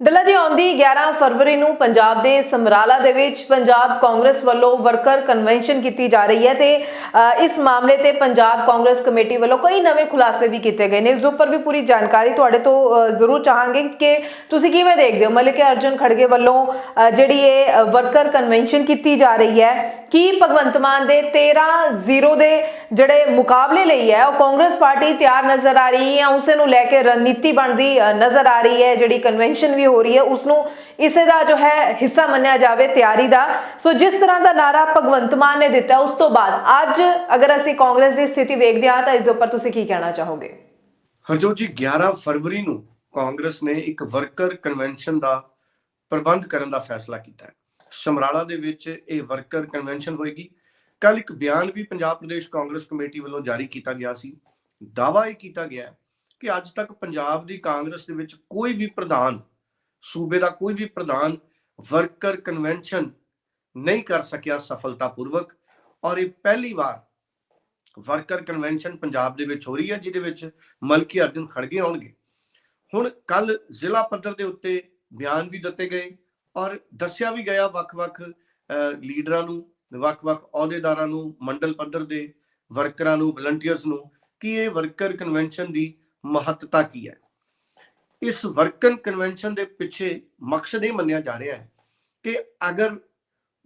ਡੱਲਾ ਜੀ, ਆਉਂਦੀ 11 ਫਰਵਰੀ ਨੂੰ ਪੰਜਾਬ ਦੇ ਸਮਰਾਲਾ ਦੇ ਵਿੱਚ ਪੰਜਾਬ ਕਾਂਗਰਸ ਵੱਲੋਂ ਵਰਕਰ ਕਨਵੈਨਸ਼ਨ ਕੀਤੀ ਜਾ ਰਹੀ ਹੈ ਤੇ ਇਸ ਮਾਮਲੇ ਤੇ ਪੰਜਾਬ ਕਾਂਗਰਸ ਕਮੇਟੀ ਵੱਲੋਂ ਕਈ ਨਵੇਂ ਖੁਲਾਸੇ ਵੀ ਕੀਤੇ ਗਏ ਨੇ। ਇਸ ਉੱਪਰ ਵੀ ਪੂਰੀ ਜਾਣਕਾਰੀ ਤੁਹਾਡੇ ਤੋਂ ਜ਼ਰੂਰ ਚਾਹਾਂਗੇ ਕਿ ਤੁਸੀਂ ਕਿਵੇਂ ਦੇਖਦੇ ਹੋ? ਮਲਿਕ ਅਰਜਨ ਖੜਗੇ ਵੱਲੋਂ ਜਿਹੜੀ ਇਹ ਵਰਕਰ ਕਨਵੈਨਸ਼ਨ ਕੀਤੀ ਜਾ ਰਹੀ ਹੈ, ਕੀ ਭਗਵੰਤ ਮਾਨ ਦੇ 13-0 ਦੇ ਜਿਹੜੇ ਮੁਕਾਬਲੇ ਲਈ ਹੈ, ਉਹ ਕਾਂਗਰਸ ਪਾਰਟੀ ਤਿਆਰ ਨਜ਼ਰ ਆ ਰਹੀ ਹੈ ਉਸੇ ਨੂੰ ਲੈ ਕੇ ਰਣਨੀਤੀ ਬਣਦੀ ਨਜ਼ਰ ਆ ਰਹੀ ਹੈ, ਜਿਹੜੀ ਕਨਵੈਨਸ਼ਨ ਵੀ ਹੋ ਰਹੀ ਹੈ ਉਸ ਨੂੰ ਇਸੇ ਦਾ ਜੋ ਹੈ ਹਿੱਸਾ ਮੰਨਿਆ ਜਾਵੇ, ਤਿਆਰੀ ਦਾ। ਸੋ ਜਿਸ ਤਰ੍ਹਾਂ ਦਾ ਨਾਰਾ ਭਗਵੰਤ ਮਾਨ ਨੇ ਦਿੱਤਾ, ਉਸ ਤੋਂ ਬਾਅਦ ਅੱਜ ਅਗਰ ਅਸੀਂ ਕਾਂਗਰਸ ਦੀ ਸਥਿਤੀ ਵੇਖਦੇ ਹਾਂ, ਤਾਂ ਇਸ ਉੱਪਰ ਤੁਸੀਂ ਕੀ ਕਹਿਣਾ ਚਾਹੋਗੇ? ਹਰਜੋਤ ਜੀ 11 ਫਰਵਰੀ ਨੂੰ ਕਾਂਗਰਸ ਨੇ ਇੱਕ ਵਰਕਰ ਕਨਵੈਨਸ਼ਨ ਦਾ ਪ੍ਰਬੰਧ ਕਰਨ ਦਾ ਫੈਸਲਾ ਕੀਤਾ ਹੈ। ਸਮਰਾਲਾ ਦੇ ਵਿੱਚ ਇਹ ਵਰਕਰ ਕਨਵੈਨਸ਼ਨ ਹੋਏਗੀ। ਕੱਲ ਇੱਕ ਬਿਆਨ ਵੀ ਪੰਜਾਬ ਪ੍ਰਦੇਸ਼ ਕਾਂਗਰਸ ਕਮੇਟੀ ਵੱਲੋਂ ਜਾਰੀ ਕੀਤਾ ਗਿਆ ਸੀ। ਦਾਵਾ ਇਹ ਕੀਤਾ ਗਿਆ ਕਿ ਅੱਜ ਤੱਕ ਪੰਜਾਬ ਦੀ ਕਾਂਗਰਸ ਦੇ ਵਿੱਚ ਕੋਈ ਵੀ ਪ੍ਰਧਾਨ ਸੂਬੇ ਦਾ ਕੋਈ ਵੀ ਪ੍ਰਧਾਨ ਵਰਕਰ ਕਨਵੈਨਸ਼ਨ ਨਹੀਂ ਕਰ ਸਕਿਆ ਸਫਲਤਾਪੂਰਵਕ ਔਰ ਇਹ ਪਹਿਲੀ ਵਾਰ ਵਰਕਰ ਕਨਵੈਨਸ਼ਨ ਪੰਜਾਬ ਦੇ ਵਿੱਚ ਹੋ ਰਹੀ ਹੈ, ਜਿਹਦੇ ਵਿੱਚ ਮਲਕੀ ਅਰਜਨ ਖੜਗੇ ਆਉਣਗੇ। ਹੁਣ ਕੱਲ ਜ਼ਿਲ੍ਹਾ ਪੱਧਰ ਦੇ ਉੱਤੇ ਬਿਆਨ ਵੀ ਦਿੱਤੇ ਗਏ ਔਰ ਦੱਸਿਆ ਵੀ ਗਿਆ ਵੱਖ-ਵੱਖ ਲੀਡਰਾਂ ਨੂੰ, ਵੱਖ-ਵੱਖ ਅਹੁਦੇਦਾਰਾਂ ਨੂੰ, ਮੰਡਲ ਪੱਧਰ ਦੇ ਵਰਕਰਾਂ ਨੂੰ ਵਲੰਟੀਅਰਸ ਨੂੰ ਕਿ ਇਹ ਵਰਕਰ ਕਨਵੈਨਸ਼ਨ ਦੀ ਮਹੱਤਤਾ ਕੀ ਹੈ। ਇਸ ਵਰਕਰ ਕਨਵੈਨਸ਼ਨ ਦੇ ਪਿੱਛੇ ਮਕਸਦ ਇਹ ਮੰਨਿਆ ਜਾ ਰਿਹਾ ਹੈ ਕਿ ਅਗਰ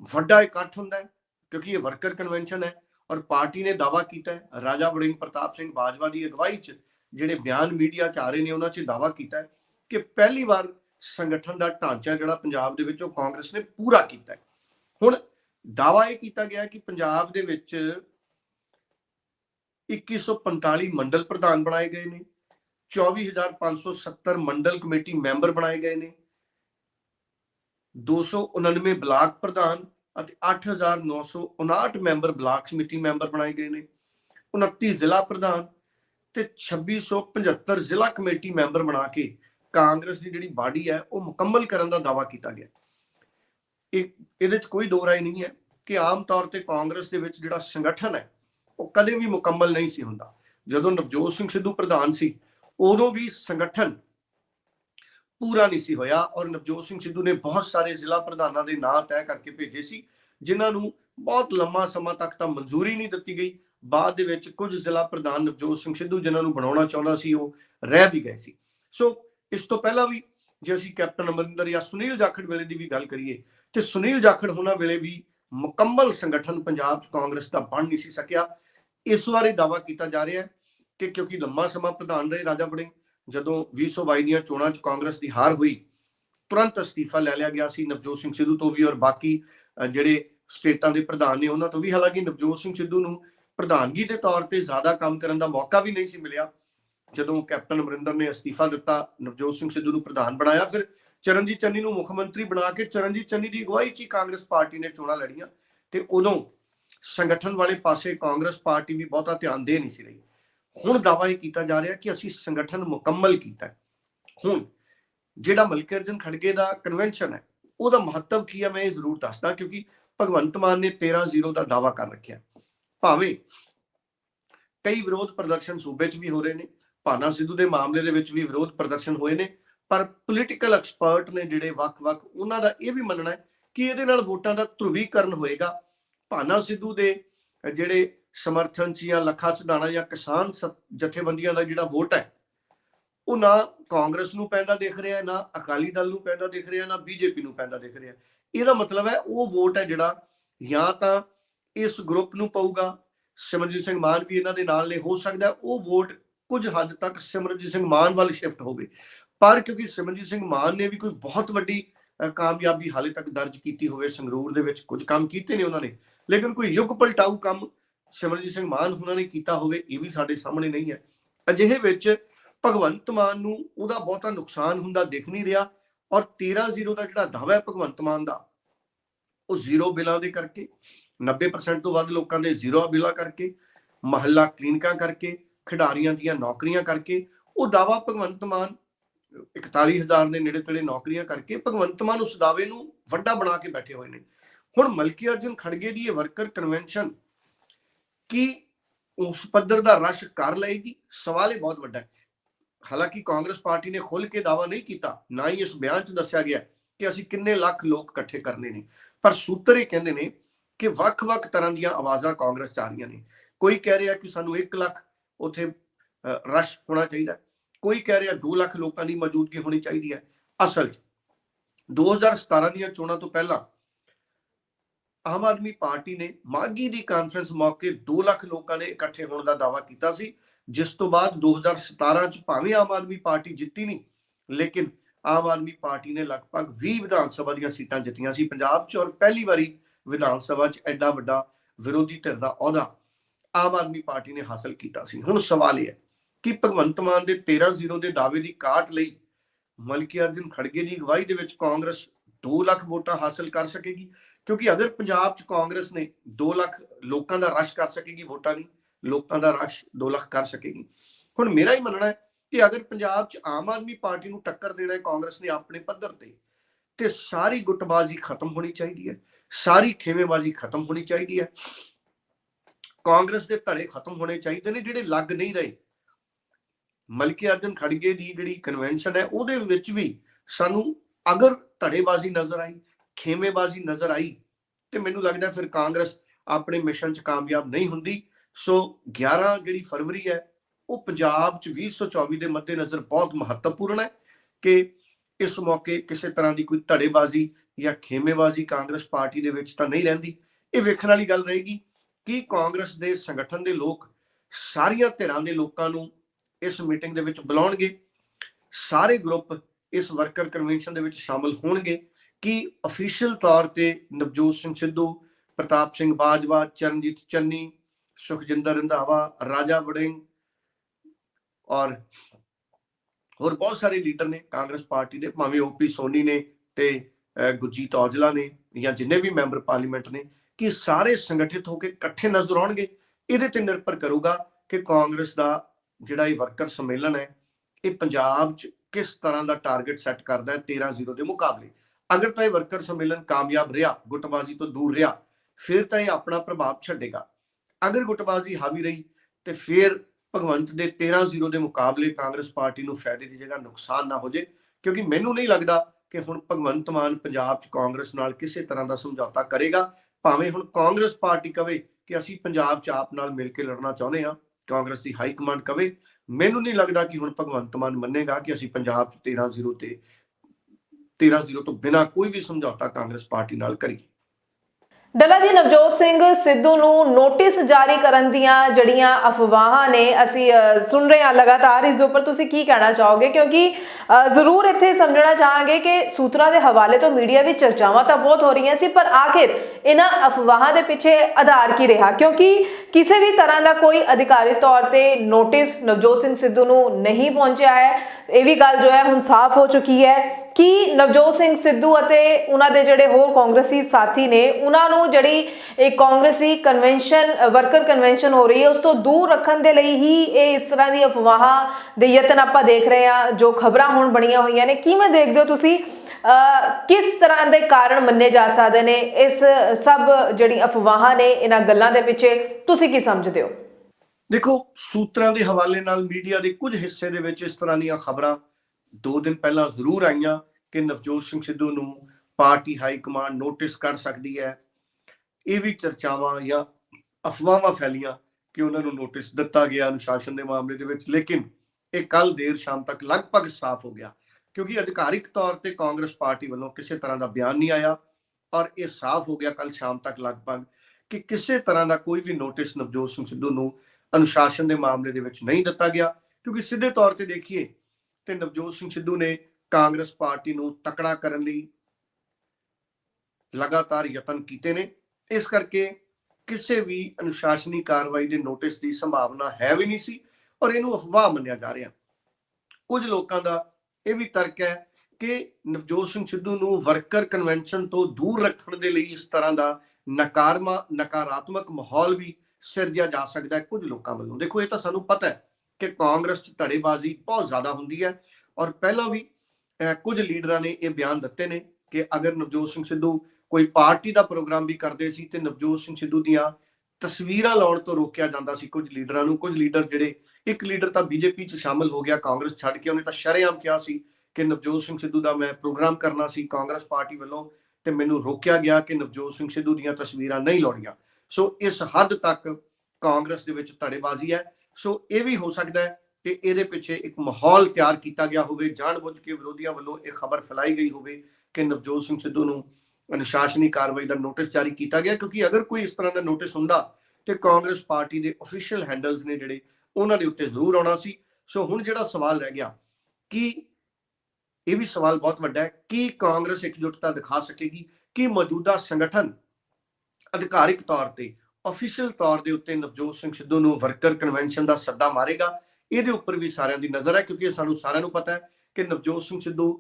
ਵੱਡਾ ਇਕੱਠ ਹੁੰਦਾ ਹੈ, ਕਿਉਂਕਿ ਇਹ ਵਰਕਰ ਕਨਵੈਨਸ਼ਨ ਹੈ ਔਰ ਪਾਰਟੀ ਨੇ ਦਾਵਾ ਕੀਤਾ ਹੈ, ਰਾਜਾ ਵੜਿੰਗ ਪ੍ਰਤਾਪ ਸਿੰਘ ਬਾਜਵਾ ਦੀ ਅਗਵਾਈ 'ਚ ਜਿਹੜੇ ਬਿਆਨ ਮੀਡੀਆ 'ਚ ਆ ਰਹੇ ਨੇ, ਉਹਨਾਂ 'ਚ ਦਾਵਾ ਕੀਤਾ ਹੈ ਕਿ ਪਹਿਲੀ ਵਾਰ ਸੰਗਠਨ ਦਾ ਢਾਂਚਾ ਜਿਹੜਾ ਪੰਜਾਬ ਦੇ ਵਿੱਚ ਉਹ ਕਾਂਗਰਸ ਨੇ ਪੂਰਾ ਕੀਤਾ ਹੈ। ਹੁਣ ਦਾਵਾ ਇਹ ਕੀਤਾ ਗਿਆ ਕਿ ਪੰਜਾਬ ਦੇ ਵਿੱਚ 2145 ਮੰਡਲ ਪ੍ਰਧਾਨ ਬਣਾਏ ਗਏ ਨੇ 24570 ਮੰਡਲ ਕਮੇਟੀ ਮੈਂਬਰ ਬਣਾਏ ਗਏ ਨੇ 299 ਬਲਾਕ ਪ੍ਰਧਾਨ ਅਤੇ 8959 ਮੈਂਬਰ ਬਲਾਕ ਸਮਿਤੀ ਮੈਂਬਰ ਬਣਾਏ ਗਏ ਨੇ 29 ਜ਼ਿਲ੍ਹਾ ਪ੍ਰਧਾਨ ਤੇ 2675 ਜ਼ਿਲ੍ਹਾ ਕਮੇਟੀ ਮੈਂਬਰ ਬਣਾ ਕੇ ਕਾਂਗਰਸ ਦੀ ਜਿਹੜੀ ਬਾਡੀ ਹੈ ਉਹ ਮੁਕੰਮਲ ਕਰਨ ਦਾ ਦਾਵਾ ਕੀਤਾ ਗਿਆ ਇਹ ਇਹਦੇ ਵਿੱਚ ਕੋਈ ਦੋ ਰਾਏ ਨਹੀਂ ਹੈ ਕਿ ਆਮ ਤੌਰ ਤੇ ਕਾਂਗਰਸ ਦੇ ਵਿੱਚ ਜਿਹੜਾ ਸੰਗਠਨ ਹੈ ਉਹ ਕਦੇ ਵੀ ਮੁਕੰਮਲ ਨਹੀਂ ਸੀ ਹੁੰਦਾ ਜਦੋਂ ਨਵਜੋਤ ਸਿੰਘ ਸਿੱਧੂ ਪ੍ਰਧਾਨ ਸੀ ਉਦੋਂ ਵੀ ਸੰਗਠਨ ਪੂਰਾ ਨਹੀਂ ਸੀ ਹੋਇਆ ਔਰ ਨਵਜੋਤ ਸਿੰਘ ਸਿੱਧੂ ਨੇ ਬਹੁਤ ਸਾਰੇ ਜ਼ਿਲ੍ਹਾ ਪ੍ਰਧਾਨਾਂ ਦੇ ਨਾਂ ਤੈਅ ਕਰਕੇ ਭੇਜੇ ਸੀ, ਜਿਨ੍ਹਾਂ ਨੂੰ ਬਹੁਤ ਲੰਮਾ ਸਮਾਂ ਤੱਕ ਤਾਂ ਮਨਜ਼ੂਰੀ ਨਹੀਂ ਦਿੱਤੀ ਗਈ। ਬਾਅਦ ਦੇ ਵਿੱਚ ਕੁਝ ਜ਼ਿਲ੍ਹਾ ਪ੍ਰਧਾਨ ਨਵਜੋਤ ਸਿੰਘ ਸਿੱਧੂ, ਜਿਨ੍ਹਾਂ ਨੂੰ ਬਣਾਉਣਾ ਚਾਹੁੰਦਾ ਸੀ, ਉਹ ਰਹਿ ਵੀ ਗਏ ਸੀ। ਸੋ ਇਸ ਤੋਂ ਪਹਿਲਾਂ ਵੀ ਜੇ ਅਸੀਂ ਕੈਪਟਨ ਅਮਰਿੰਦਰ ਜਾਂ ਸੁਨੀਲ ਜਾਖੜ ਵੇਲੇ ਦੀ ਵੀ ਗੱਲ ਕਰੀਏ, ਤੇ ਸੁਨੀਲ ਜਾਖੜ ਹੋਣਾ ਵੇਲੇ ਵੀ ਮੁਕੰਮਲ ਸੰਗਠਨ ਪੰਜਾਬ 'ਚ ਕਾਂਗਰਸ ਦਾ ਬਣ ਨਹੀਂ ਸੀ ਸਕਿਆ। ਇਸ ਬਾਰੇ ਦਾਵਾ ਕੀਤਾ ਜਾ ਰਿਹਾ ਹੈ। ਕਿ ਕਿਉਂਕਿ ਲੰਮਾ ਸਮਾਂ ਪ੍ਰਧਾਨ ਰਹੇ ਰਾਜਾ ਵੜਿੰਗ ਜਦੋਂ 2022 ਦੀਆਂ ਚੋਣਾਂ 'ਚ ਕਾਂਗਰਸ ਦੀ ਹਾਰ ਹੋਈ, ਤੁਰੰਤ ਅਸਤੀਫਾ ਲੈ ਲਿਆ ਗਿਆ ਸੀ ਨਵਜੋਤ ਸਿੰਘ ਸਿੱਧੂ ਤੋਂ ਵੀ ਔਰ ਬਾਕੀ ਜਿਹੜੇ ਸਟੇਟਾਂ ਦੇ ਪ੍ਰਧਾਨ ਨੇ ਉਹਨਾਂ ਤੋਂ ਵੀ। ਹਾਲਾਂਕਿ ਨਵਜੋਤ ਸਿੰਘ ਸਿੱਧੂ ਨੂੰ ਪ੍ਰਧਾਨਗੀ ਦੇ ਤੌਰ ਤੇ ਜ਼ਿਆਦਾ ਕੰਮ ਕਰਨ ਦਾ ਮੌਕਾ ਵੀ ਨਹੀਂ ਸੀ ਮਿਲਿਆ। ਜਦੋਂ ਕੈਪਟਨ ਅਮਰਿੰਦਰ ਨੇ ਅਸਤੀਫਾ ਦਿੱਤਾ, ਨਵਜੋਤ ਸਿੰਘ ਸਿੱਧੂ ਨੂੰ ਪ੍ਰਧਾਨ ਬਣਾਇਆ। ਫਿਰ ਚਰਨਜੀਤ ਚੰਨੀ ਨੂੰ ਮੁੱਖ ਮੰਤਰੀ ਬਣਾ ਕੇ ਚਰਨਜੀਤ ਚੰਨੀ ਦੀ ਅਗਵਾਈ 'ਚ ਹੀ ਕਾਂਗਰਸ ਪਾਰਟੀ ਨੇ ਚੋਣਾਂ ਲੜੀਆਂ ਤੇ ਉਦੋਂ ਸੰਗਠਨ ਵਾਲੇ ਪਾਸੇ ਕਾਂਗਰਸ ਪਾਰਟੀ ਵੀ ਬਹੁਤਾ ਧਿਆਨ ਦੇ ਨਹੀਂ ਸੀ ਰਹੀ। ਹੁਣ ਦਾਅਵਾ ਇਹ ਕੀਤਾ ਜਾ ਰਿਹਾ ਕਿ ਅਸੀਂ ਸੰਗਠਨ ਮੁਕੰਮਲ ਕੀਤਾ ਹੈ। ਹੁਣ ਜਿਹੜਾ ਮਲਕੀ ਅਰਜਨ ਖੜਗੇ ਦਾ ਕਨਵੈਨਸ਼ਨ ਹੈ, ਉਹਦਾ ਮਹੱਤਵ ਕੀ ਹੈ ਮੈਂ ਇਹ ਜ਼ਰੂਰ ਦੱਸਦਾ ਕਿਉਂਕਿ ਭਗਵੰਤ ਮਾਨ ਨੇ 13-0 ਦਾ ਦਾਅਵਾ ਕਰ ਰੱਖਿਆ ਭਾਵੇਂ ਕਈ ਵਿਰੋਧ ਪ੍ਰਦਰਸ਼ਨ ਸੂਬੇ 'ਚ ਵੀ ਹੋ ਰਹੇ ਨੇ, ਭਾਨਾ ਸਿੱਧੂ ਦੇ ਮਾਮਲੇ ਦੇ ਵਿੱਚ ਵੀ ਵਿਰੋਧ ਪ੍ਰਦਰਸ਼ਨ ਹੋਏ ਨੇ, ਪਰ ਪੋਲੀਟੀਕਲ ਐਕਸਪਰਟ ਨੇ ਜਿਹੜੇ ਵੱਖ-ਵੱਖ, ਉਹਨਾਂ ਦਾ ਇਹ ਵੀ ਮੰਨਣਾ ਹੈ ਕਿ ਇਹਦੇ ਨਾਲ ਵੋਟਾਂ ਦਾ ਧਰੁਵੀਕਰਨ ਹੋਏਗਾ। ਭਾਨਾ ਸਿੱਧੂ ਦੇ ਜਿਹੜੇ ਸਮਰਥਨ ਚ ਜਾਂ ਲੱਖਾ ਚੜਾਣਾ ਜਾਂ ਕਿਸਾਨ ਸ- ਜਥੇਬੰਦੀਆਂ ਦਾ ਜਿਹੜਾ ਵੋਟ ਹੈ, ਉਹ ਨਾ ਕਾਂਗਰਸ ਨੂੰ ਪੈਂਦਾ ਦਿਖ ਰਿਹਾ, ਨਾ ਅਕਾਲੀ ਦਲ ਨੂੰ ਪੈਂਦਾ ਦਿਖ ਰਿਹਾ, ਨਾ ਬੀਜੇਪੀ ਨੂੰ ਪੈਂਦਾ ਦਿਖ ਰਿਹਾ। ਇਹਦਾ ਮਤਲਬ ਹੈ ਉਹ ਵੋਟ ਹੈ ਜਿਹੜਾ ਜਾਂ ਤਾਂ ਇਸ ਗਰੁੱਪ ਨੂੰ ਪਊਗਾ ਸਿਮਰਜੀਤ ਸਿੰਘ ਮਾਨ ਵੀ ਇਹਨਾਂ ਦੇ ਨਾਲ ਨੇ, ਹੋ ਸਕਦਾ ਉਹ ਵੋਟ ਕੁਝ ਹੱਦ ਤੱਕ ਸਿਮਰਜੀਤ ਸਿੰਘ ਮਾਨ ਵੱਲ ਸ਼ਿਫਟ ਹੋਵੇ। ਪਰ ਕਿਉਂਕਿ ਸਿਮਰਜੀਤ ਸਿੰਘ ਮਾਨ ਨੇ ਵੀ ਕੋਈ ਬਹੁਤ ਵੱਡੀ ਕਾਮਯਾਬੀ ਹਾਲੇ ਤੱਕ ਦਰਜ ਕੀਤੀ ਹੋਵੇ ਸੰਗਰੂਰ ਦੇ ਵਿੱਚ, ਕੁਝ ਕੰਮ ਕੀਤੇ ਨੇ ਉਹਨਾਂ ਨੇ, ਲੇਕਿਨ ਕੋਈ ਯੁੱਗ ਪਲਟਾਊ ਕੰਮ ਸਿਮਰਜੀਤ ਸਿੰਘ ਮਾਨ ਉਹਨਾਂ ਨੇ ਕੀਤਾ ਹੋਵੇ, ਇਹ ਵੀ ਸਾਡੇ ਸਾਹਮਣੇ ਨਹੀਂ ਹੈ। ਅਜਿਹੇ ਵਿੱਚ ਭਗਵੰਤ ਮਾਨ ਨੂੰ ਉਹਦਾ ਬਹੁਤਾ ਨੁਕਸਾਨ ਹੁੰਦਾ ਦਿਖ ਨਹੀਂ ਰਿਹਾ ਔਰ 13-0 ਦਾ ਜਿਹੜਾ ਦਾਅਵਾ ਹੈ ਭਗਵੰਤ ਮਾਨ ਦਾ, ਉਹ ਜ਼ੀਰੋ ਬਿੱਲਾਂ ਦੇ ਕਰਕੇ 90% ਤੋਂ ਵੱਧ ਲੋਕਾਂ ਦੇ ਜ਼ੀਰੋ ਬਿੱਲਾਂ ਕਰਕੇ, ਮਹੱਲਾ ਕਲੀਨਿਕਾਂ ਕਰਕੇ, ਖਿਡਾਰੀਆਂ ਦੀਆਂ ਨੌਕਰੀਆਂ ਕਰਕੇ, ਉਹ ਦਾਵਾ ਭਗਵੰਤ ਮਾਨ 41000 ਦੇ ਨੇੜੇ ਤੇੜੇ ਨੌਕਰੀਆਂ ਕਰਕੇ ਭਗਵੰਤ ਮਾਨ ਉਸ ਦਾਅਵੇ ਨੂੰ ਵੱਡਾ ਬਣਾ ਕੇ ਬੈਠੇ ਹੋਏ ਨੇ। ਹੁਣ ਮਲਕੀ ਅਰਜਨ ਖੜਗੇ ਦੀ ਇਹ ਵਰਕਰ ਕਨਵੈਨਸ਼ਨ ਕਿ ਉਸ ਪੱਧਰ ਦਾ ਰਸ਼ ਕਰ ਲਏਗੀ? ਸਵਾਲ ਇਹ ਬਹੁਤ ਵੱਡਾ ਹੈ। ਹਾਲਾਂਕਿ ਕਾਂਗਰਸ ਪਾਰਟੀ ਨੇ ਖੁੱਲ ਕੇ ਦਾਵਾ ਨਹੀਂ ਕੀਤਾ, ਨਾ ਹੀ ਇਸ ਬਿਆਨ 'ਚ ਦੱਸਿਆ ਗਿਆ ਕਿ ਅਸੀਂ ਕਿੰਨੇ ਲੱਖ ਲੋਕ ਇਕੱਠੇ ਕਰਨੇ ਨੇ। ਪਰ ਸੂਤਰ ਇਹ ਕਹਿੰਦੇ ਨੇ ਕਿ ਵੱਖ-ਵੱਖ ਤਰ੍ਹਾਂ ਦੀਆਂ ਆਵਾਜ਼ਾਂ ਕਾਂਗਰਸ 'ਚ ਆ ਰਹੀਆਂ ਨੇ। ਕੋਈ ਕਹਿ ਰਿਹਾ ਕਿ ਸਾਨੂੰ 1 ਲੱਖ ਉਥੇ ਰਸ਼ ਹੋਣਾ ਚਾਹੀਦਾ ਕੋਈ ਕਹਿ ਰਿਹਾ 2 ਲੱਖ ਲੋਕਾਂ ਦੀ ਮੌਜੂਦਗੀ ਹੋਣੀ ਚਾਹੀਦੀ ਹੈ। ਅਸਲ 'ਚ 2017 ਦੀਆਂ ਚੋਣਾਂ ਤੋਂ ਪਹਿਲਾਂ ਆਮ ਆਦਮੀ ਪਾਰਟੀ ਨੇ ਮਾਗੀ ਦੀ ਕਾਨਫਰੰਸ ਮੌਕੇ 2 ਲੱਖ ਲੋਕਾਂ ਨੇ ਇਕੱਠੇ ਹੋਣ ਦਾ ਦਾਅਵਾ ਕੀਤਾ ਸੀ, ਜਿਸ ਤੋਂ ਬਾਅਦ 2017 ਚ ਭਾਵੇਂ ਆਮ ਆਦਮੀ ਪਾਰਟੀ ਜਿੱਤੀ ਨਹੀਂ ਲੇਕਿਨ ਆਮ ਆਦਮੀ ਪਾਰਟੀ ਨੇ ਲਗਭਗ 20 ਵਿਧਾਨ ਸਭਾ ਦੀਆਂ ਸੀਟਾਂ ਜਿੱਤੀਆਂ ਸੀ ਪੰਜਾਬ 'ਚ ਔਰ ਪਹਿਲੀ ਵਾਰੀ ਵਿਧਾਨ ਸਭਾ 'ਚ ਐਡਾ ਵੱਡਾ ਵਿਰੋਧੀ ਧਿਰ ਦਾ ਅਹੁਦਾ ਆਮ ਆਦਮੀ ਪਾਰਟੀ ਨੇ ਹਾਸਲ ਕੀਤਾ ਸੀ। ਹੁਣ ਸਵਾਲ ਇਹ ਹੈ ਕਿ ਭਗਵੰਤ ਮਾਨ ਦੇ 13-0 ਦੇ ਦਾਅਵੇ ਦੀ ਕਾਟ ਲਈ ਮਲਕੀ ਅਰਜਨ ਖੜਗੇ ਦੀ ਅਗਵਾਈ ਦੇ ਵਿੱਚ ਕਾਂਗਰਸ 2 ਲੱਖ ਵੋਟਾਂ ਹਾਸਲ ਕਰ ਸਕੇਗੀ, ਕਿਉਂਕਿ ਅਗਰ ਪੰਜਾਬ 'ਚ ਕਾਂਗਰਸ ਨੇ 2 ਲੱਖ ਲੋਕਾਂ ਦਾ ਰਸ਼ ਕਰ ਸਕੇਗੀ ਵੋਟਾਂ ਨਹੀਂ ਲੋਕਾਂ ਦਾ ਰਸ਼ 2 ਲੱਖ ਕਰ ਸਕੇਗੀ। ਹੁਣ ਮੇਰਾ ਹੀ ਮੰਨਣਾ ਹੈ ਕਿ ਅਗਰ ਪੰਜਾਬ 'ਚ ਆਮ ਆਦਮੀ ਪਾਰਟੀ ਨੂੰ ਟੱਕਰ ਦੇਣਾ ਹੈ ਕਾਂਗਰਸ ਨੇ ਆਪਣੇ ਪੱਧਰ ਤੇ ਤੇ ਸਾਰੀ ਗੁੱਟਬਾਜ਼ੀ ਖਤਮ ਹੋਣੀ ਚਾਹੀਦੀ ਹੈ, ਸਾਰੀ ਖੇਵੇਬਾਜ਼ੀ ਖਤਮ ਹੋਣੀ ਚਾਹੀਦੀ ਹੈ। ਕਾਂਗਰਸ ਦੇ ਧੜੇ ਖਤਮ ਹੋਣੇ ਚਾਹੀਦੇ ਨੇ ਜਿਹੜੇ ਲੱਗ ਨਹੀਂ ਰਹੇ। ਮਲਕੀ ਅਰਜਨ ਖੜਗੇ ਦੀ ਜਿਹੜੀ ਕਨਵੈਨਸ਼ਨ ਹੈ, ਉਹਦੇ ਵਿੱਚ ਵੀ ਸਾਨੂੰ ਅਗਰ ਧੜੇਬਾਜ਼ੀ ਨਜ਼ਰ ਆਈ, ਖੇਮੇਬਾਜ਼ੀ ਨਜ਼ਰ ਆਈ ਤੇ ਮੈਨੂੰ ਲੱਗਦਾ ਫਿਰ ਕਾਂਗਰਸ ਆਪਣੇ ਮਿਸ਼ਨ 'ਚ ਕਾਮਯਾਬ ਨਹੀਂ ਹੁੰਦੀ। ਸੋ 11 ਜਿਹੜੀ ਫਰਵਰੀ ਹੈ, ਉਹ ਪੰਜਾਬ 'ਚ 2024 ਦੇ ਮੱਦੇਨਜ਼ਰ ਬਹੁਤ ਮਹੱਤਵਪੂਰਨ ਹੈ ਕਿ ਇਸ ਮੌਕੇ ਕਿਸੇ ਤਰ੍ਹਾਂ ਦੀ ਕੋਈ ਧੜੇਬਾਜ਼ੀ ਜਾਂ ਖੇਮੇਬਾਜ਼ੀ ਕਾਂਗਰਸ ਪਾਰਟੀ ਦੇ ਵਿੱਚ ਤਾਂ ਨਹੀਂ ਰਹਿੰਦੀ। ਇਹ ਵੇਖਣ ਵਾਲੀ ਗੱਲ ਰਹੇਗੀ ਕਿ ਕਾਂਗਰਸ ਦੇ ਸੰਗਠਨ ਦੇ ਲੋਕ ਸਾਰੀਆਂ ਧਿਰਾਂ ਦੇ ਲੋਕਾਂ ਨੂੰ ਇਸ ਮੀਟਿੰਗ ਦੇ ਵਿੱਚ ਬੁਲਾਉਣਗੇ। ਸਾਰੇ ਗਰੁੱਪ ਇਸ ਵਰਕਰ ਕਨਵੈਨਸ਼ਨ ਦੇ ਵਿੱਚ ਸ਼ਾਮਲ ਹੋਣਗੇ ਕਿ ਅਫੀਸ਼ੀਅਲ ਤੌਰ ਤੇ ਨਵਜੋਤ ਸਿੰਘ ਸਿੱਧੂ, ਪ੍ਰਤਾਪ ਸਿੰਘ ਬਾਜਵਾ, ਚਰਨਜੀਤ ਚੰਨੀ, ਸੁਖਜਿੰਦਰ ਰੰਧਾਵਾ, ਰਾਜਾ ਵੜਿੰਗ ਔਰ ਹੋਰ ਬਹੁਤ ਸਾਰੇ ਲੀਡਰ ਨੇ, ਕਾਂਗਰਸ ਪਾਰਟੀ ਦੇ, ਭਾਵੇਂ ਓਪੀ ਸੋਨੀ ਨੇ ਤੇ ਗੁਰਜੀਤ ਔਜਲਾ ਨੇ ਜਾਂ ਜਿੰਨੇ ਵੀ ਮੈਂਬਰ ਪਾਰਲੀਮੈਂਟ ਨੇ ਕਿ ਸਾਰੇ ਸੰਗਠਿਤ ਹੋ ਕੇ ਇਕੱਠੇ ਨਜ਼ਰ ਆਉਣਗੇ। ਇਹਦੇ ਤੇ ਨਿਰਭਰ ਕਰੂਗਾ ਕਿ ਕਾਂਗਰਸ ਦਾ ਜਿਹੜਾ ਇਹ ਵਰਕਰ ਸੰਮੇਲਨ ਹੈ, ਇਹ ਪੰਜਾਬ 'ਚ ਕਿਸ ਤਰ੍ਹਾਂ ਦਾ ਟਾਰਗੇਟ ਸੈੱਟ ਕਰਦਾ ਹੈ 13-0 ਦੇ ਮੁਕਾਬਲੇ? ਅਗਰ ਤਾਂ ਇਹ ਵਰਕਰ ਸੰਮੇਲਨ ਕਾਮਯਾਬ ਰਿਹਾ, ਗੁੱਟਬਾਜ਼ੀ ਤੋਂ ਦੂਰ ਰਿਹਾ, ਫਿਰ ਤਾਂ ਇਹ ਆਪਣਾ ਪ੍ਰਭਾਵ ਛੱਡੇਗਾ। ਅਗਰ ਗੁੱਟਬਾਜ਼ੀ ਹਾਵੀ ਰਹੀ, ਤੇ ਫਿਰ ਭਗਵੰਤ ਦੇ 13-0 ਦੇ ਮੁਕਾਬਲੇ ਕਾਂਗਰਸ ਪਾਰਟੀ ਨੂੰ ਫਾਇਦੇ ਦੀ ਜਗ੍ਹਾ ਨੁਕਸਾਨ ਨਾ ਹੋ ਜੇ ਕਿਉਂਕਿ ਮੈਨੂੰ ਨਹੀਂ ਲੱਗਦਾ ਕਿ ਹੁਣ ਭਗਵੰਤ ਮਾਨ ਪੰਜਾਬ 'ਚ ਕਾਂਗਰਸ ਨਾਲ ਕਿਸੇ ਤਰ੍ਹਾਂ ਦਾ ਸਮਝੌਤਾ ਕਰੇਗਾ। ਭਾਵੇਂ ਹੁਣ ਕਾਂਗਰਸ ਪਾਰਟੀ ਕਵੇ ਕਿ ਅਸੀਂ ਪੰਜਾਬ 'ਚ ਆਪ ਨਾਲ ਮਿਲ ਕੇ ਲੜਨਾ ਚਾਹੁੰਦੇ ਹਾਂ, ਕਾਂਗਰਸ ਦੀ ਹਾਈ ਕਮਾਂਡ ਕਵੇ ਮੈਨੂੰ ਨਹੀਂ ਲੱਗਦਾ ਕਿ ਹੁਣ ਭਗਵੰਤ ਮਾਨ ਮੰਨੇਗਾ ਕਿ ਅਸੀਂ ਪੰਜਾਬ 'ਚ 13-0 ਤੇ 13-0 ਤੋਂ ਬਿਨਾਂ ਕੋਈ ਵੀ ਸਮਝੌਤਾ ਕਾਂਗਰਸ ਪਾਰਟੀ ਨਾਲ ਕਰੀਏ। ਡੱਲਾ ਜੀ, ਨਵਜੋਤ ਸਿੰਘ ਸਿੱਧੂ ਨੂੰ ਨੋਟਿਸ ਜਾਰੀ ਕਰਨ ਦੀਆਂ ਜਿਹੜੀਆਂ ਅਫਵਾਹਾਂ ਨੇ ਅਸੀਂ ਸੁਣ ਰਹੇ ਹਾਂ ਲਗਾਤਾਰ ਇਸ ਦੇ ਉੱਪਰ। ਤੁਸੀਂ ਕੀ ਕਹਿਣਾ ਚਾਹੋਗੇ? ਕਿਉਂਕਿ ਜ਼ਰੂਰ ਇੱਥੇ ਸਮਝਣਾ ਚਾਹਾਂਗੇ ਕਿ ਸੂਤਰਾਂ ਦੇ ਹਵਾਲੇ ਤੋਂ ਮੀਡੀਆ ਵਿੱਚ ਚਰਚਾਵਾਂ ਤਾਂ ਬਹੁਤ ਹੋ ਰਹੀਆਂ ਸੀ, ਪਰ ਆਖਿਰ ਇਹਨਾਂ ਅਫਵਾਹਾਂ ਦੇ ਪਿੱਛੇ ਆਧਾਰ ਕੀ ਰਿਹਾ? ਕਿਉਂਕਿ ਕਿਸੇ ਵੀ ਤਰ੍ਹਾਂ ਦਾ ਕੋਈ ਅਧਿਕਾਰਿਤ ਤੌਰ ਤੇ ਨੋਟਿਸ ਨਵਜੋਤ ਸਿੰਘ ਸਿੱਧੂ ਨੂੰ ਨਹੀਂ ਪਹੁੰਚਿਆ ਹੈ। ਇਹ ਵੀ ਗੱਲ ਜੋ ਹੈ ਹੁਣ ਸਾਫ਼ ਹੋ ਚੁੱਕੀ ਹੈ। ਕੀ ਨਵਜੋਤ ਸਿੰਘ ਸਿੱਧੂ ਅਤੇ ਉਹਨਾਂ ਦੇ ਜਿਹੜੇ ਹੋਰ ਕਾਂਗਰਸੀ ਸਾਥੀ ਨੇ, ਉਹਨਾਂ ਨੂੰ ਜਿਹੜੀ ਇਹ ਕਾਂਗਰਸੀ ਕਨਵੈਨਸ਼ਨ ਵਰਕਰ ਕਨਵੈਨਸ਼ਨ ਹੋ ਰਹੀ ਹੈ, ਉਸ ਤੋਂ ਦੂਰ ਰੱਖਣ ਦੇ ਲਈ ਹੀ ਇਹ ਇਸ ਤਰ੍ਹਾਂ ਦੀ ਅਫਵਾਹਾਂ, ਦੇ ਯਤਨ ਆਪਾਂ ਦੇਖ ਰਹੇ ਹਾਂ, ਜੋ ਖਬਰਾਂ ਹੁਣ ਬਣੀਆਂ ਹੋਈਆਂ ਨੇ। ਕਿਵੇਂ ਦੇਖਦੇ ਹੋ ਤੁਸੀਂ ਕਿਸ ਤਰ੍ਹਾਂ ਦੇ ਕਾਰਨ ਮੰਨੇ ਜਾ ਸਕਦੇ ਨੇ? ਇਸ ਸਭ ਜਿਹੜੀ ਅਫਵਾਹਾਂ ਨੇ, ਇਹਨਾਂ ਗੱਲਾਂ ਦੇ ਪਿੱਛੇ ਤੁਸੀਂ ਕੀ ਸਮਝਦੇ ਹੋ? ਦੇਖੋ, ਸੂਤਰਾਂ ਦੇ ਹਵਾਲੇ ਨਾਲ ਮੀਡੀਆ ਦੇ ਕੁਝ ਹਿੱਸੇ ਦੇ ਵਿੱਚ ਇਸ ਤਰ੍ਹਾਂ ਦੀਆਂ ਖਬਰਾਂ ਦੋ ਦਿਨ ਪਹਿਲਾਂ ਜ਼ਰੂਰ ਆਈਆਂ। ਕਿ ਨਵਜੋਤ ਸਿੰਘ ਸਿੱਧੂ ਨੂੰ ਪਾਰਟੀ ਹਾਈ ਕਮਾਂਡ ਨੋਟਿਸ ਕਰ ਸਕਦੀ ਹੈ। ਇਹ ਵੀ ਚਰਚਾਵਾਂ ਜਾਂ ਅਫਵਾਹਾਂ ਫੈਲੀਆਂ ਕਿ ਉਹਨਾਂ ਨੂੰ ਨੋਟਿਸ ਦਿੱਤਾ ਗਿਆ, ਅਨੁਸ਼ਾਸਨ ਦੇ ਮਾਮਲੇ ਦੇ ਵਿੱਚ। ਲੇਕਿਨ ਇਹ ਕੱਲ ਦੇਰ ਸ਼ਾਮ ਤੱਕ ਲਗਭਗ ਸਾਫ਼ ਹੋ ਗਿਆ, ਕਿਉਂਕਿ ਅਧਿਕਾਰਿਕ ਤੌਰ ਤੇ ਕਾਂਗਰਸ ਪਾਰਟੀ ਵੱਲੋਂ ਕਿਸੇ ਤਰ੍ਹਾਂ ਦਾ ਬਿਆਨ ਨਹੀਂ ਆਇਆ ਔਰ ਇਹ ਸਾਫ਼ ਹੋ ਗਿਆ ਕੱਲ ਸ਼ਾਮ ਤੱਕ ਲਗਭਗ ਕਿ ਕਿਸੇ ਤਰ੍ਹਾਂ ਦਾ ਕੋਈ ਵੀ ਨੋਟਿਸ ਨਵਜੋਤ ਸਿੰਘ ਸਿੱਧੂ ਨੂੰ ਅਨੁਸ਼ਾਸਨ ਦੇ ਮਾਮਲੇ ਦੇ ਵਿੱਚ ਨਹੀਂ ਦਿੱਤਾ ਗਿਆ। ਕਿਉਂਕਿ ਸਿੱਧੇ ਤੌਰ ਤੇ ਦੇਖੀਏ ਤੇ ਨਵਜੋਤ ਸਿੰਘ ਸਿੱਧੂ ਨੇ ਕਾਂਗਰਸ ਪਾਰਟੀ ਨੂੰ ਤਕੜਾ ਕਰਨ ਲਈ ਲਗਾਤਾਰ ਯਤਨ ਕੀਤੇ ਨੇ। ਇਸ ਕਰਕੇ ਕਿਸੇ ਵੀ ਅਨੁਸ਼ਾਸਨੀ ਕਾਰਵਾਈ ਦੇ ਨੋਟਿਸ ਦੀ ਸੰਭਾਵਨਾ ਹੈ ਵੀ ਨਹੀਂ ਸੀ ਔਰ ਇਹਨੂੰ ਅਫਵਾਹ ਮੰਨਿਆ ਜਾ ਰਿਹਾ। ਕੁਝ ਲੋਕਾਂ ਦਾ ਇਹ ਵੀ ਤਰਕ ਹੈ ਕਿ ਨਵਜੋਤ ਸਿੰਘ ਸਿੱਧੂ ਨੂੰ ਵਰਕਰ ਕਨਵੈਨਸ਼ਨ ਤੋਂ ਦੂਰ ਰੱਖਣ ਦੇ ਲਈ ਇਸ ਤਰ੍ਹਾਂ ਦਾ ਨਕਾਰਮਾ, ਨਕਾਰਾਤਮਕ ਮਾਹੌਲ ਵੀ ਸਿਰਜਿਆ ਜਾ ਸਕਦਾ ਹੈ ਕੁਝ ਲੋਕਾਂ ਵੱਲੋਂ। ਦੇਖੋ, ਇਹ ਤਾਂ ਸਾਨੂੰ ਪਤਾ ਹੈ ਕਿ ਕਾਂਗਰਸ 'ਚ ਧੜੇਬਾਜ਼ੀ ਬਹੁਤ ਜ਼ਿਆਦਾ ਹੁੰਦੀ ਹੈ ਔਰ ਪਹਿਲਾਂ ਵੀ ਕੁਝ ਲੀਡਰਾਂ ਨੇ ਇਹ ਬਿਆਨ ਦਿੱਤੇ ਨੇ ਕਿ ਅਗਰ ਨਵਜੋਤ ਸਿੰਘ ਸਿੱਧੂ ਕੋਈ ਪਾਰਟੀ ਦਾ ਪ੍ਰੋਗਰਾਮ ਵੀ ਕਰਦੇ ਸੀ ਤੇ ਨਵਜੋਤ ਸਿੰਘ ਸਿੱਧੂ ਦੀਆਂ ਤਸਵੀਰਾਂ ਲਾਉਣ ਤੋਂ ਰੋਕਿਆ ਜਾਂਦਾ ਸੀ ਕੁਝ ਲੀਡਰਾਂ ਨੂੰ, ਕੁਝ ਲੀਡਰ ਜਿਹੜੇ ਇੱਕ ਲੀਡਰ ਤਾਂ ਬੀਜੇਪੀ 'ਚ ਸ਼ਾਮਲ ਹੋ ਗਿਆ, ਕਾਂਗਰਸ ਛੱਡ ਕੇ ਉਹਨੇ ਤਾਂ ਸ਼ਰੇਆਮ ਕਿਹਾ ਸੀ ਕਿ ਨਵਜੋਤ ਸਿੰਘ ਸਿੱਧੂ ਦਾ ਮੈਂ ਪ੍ਰੋਗਰਾਮ ਕਰਨਾ ਸੀ ਕਾਂਗਰਸ ਪਾਰਟੀ ਵੱਲੋਂ ਤੇ ਮੈਨੂੰ ਰੋਕਿਆ ਗਿਆ ਕਿ ਨਵਜੋਤ ਸਿੰਘ ਸਿੱਧੂ ਦੀਆਂ ਤਸਵੀਰਾਂ ਨਹੀਂ ਲਾਉਣੀਆਂ। ਸੋ ਇਸ ਹੱਦ ਤੱਕ ਕਾਂਗਰਸ ਦੇ ਵਿੱਚ ਧੜੇਬਾਜ਼ੀ ਹੈ। ਸੋ ਇਹ ਵੀ ਹੋ ਸਕਦਾ ਹੈ ਕਿ ਇਹਦੇ ਪਿੱਛੇ ਇੱਕ ਮਾਹੌਲ ਤਿਆਰ ਕੀਤਾ ਗਿਆ ਹੋਵੇ, ਜਾਣਬੁੱਝ ਕੇ ਵਿਰੋਧੀਆਂ ਵੱਲੋਂ ਇਹ ਖਬਰ ਫੈਲਾਈ ਗਈ ਹੋਵੇ ਕਿ ਨਵਜੋਤ ਸਿੰਘ ਸਿੱਧੂ ਨੂੰ ਅਨੁਸ਼ਾਸਨੀ ਕਾਰਵਾਈ ਦਾ ਨੋਟਿਸ ਜਾਰੀ ਕੀਤਾ ਗਿਆ। ਕਿਉਂਕਿ ਅਗਰ ਕੋਈ ਇਸ ਤਰ੍ਹਾਂ ਦਾ ਨੋਟਿਸ ਹੁੰਦਾ, ਤੇ ਕਾਂਗਰਸ ਪਾਰਟੀ ਦੇ ਅਫੀਸ਼ੀਅਲ ਹੈਂਡਲਸ ਨੇ ਜਿਹੜੇ, ਉਹਨਾਂ ਦੇ ਉੱਤੇ ਜ਼ਰੂਰ ਆਉਣਾ ਸੀ। ਸੋ ਹੁਣ ਜਿਹੜਾ ਸਵਾਲ ਰਹਿ ਗਿਆ, ਕਿ ਇਹ ਵੀ ਸਵਾਲ ਬਹੁਤ ਵੱਡਾ ਹੈ, ਕੀ ਕਾਂਗਰਸ ਇਕਜੁੱਟਤਾ ਦਿਖਾ ਸਕੇਗੀ? ਕਿ ਮੌਜੂਦਾ ਸੰਗਠਨ ਅਧਿਕਾਰਿਕ ਤੌਰ ਤੇ ਅਫੀਸ਼ੀਅਲ ਤੌਰ ਦੇ ਉੱਤੇ ਨਵਜੋਤ ਸਿੰਘ ਸਿੱਧੂ ਨੂੰ ਵਰਕਰ ਕਨਵੈਨਸ਼ਨ ਦਾ ਸੱਦਾ ਮਾਰੇਗਾ? ਇਹਦੇ ਉੱਪਰ ਵੀ ਸਾਰਿਆਂ ਦੀ ਨਜ਼ਰ ਹੈ ਕਿਉਂਕਿ ਸਾਨੂੰ ਸਾਰਿਆਂ ਨੂੰ ਪਤਾ ਹੈ ਕਿ ਨਵਜੋਤ ਸਿੰਘ ਸਿੱਧੂ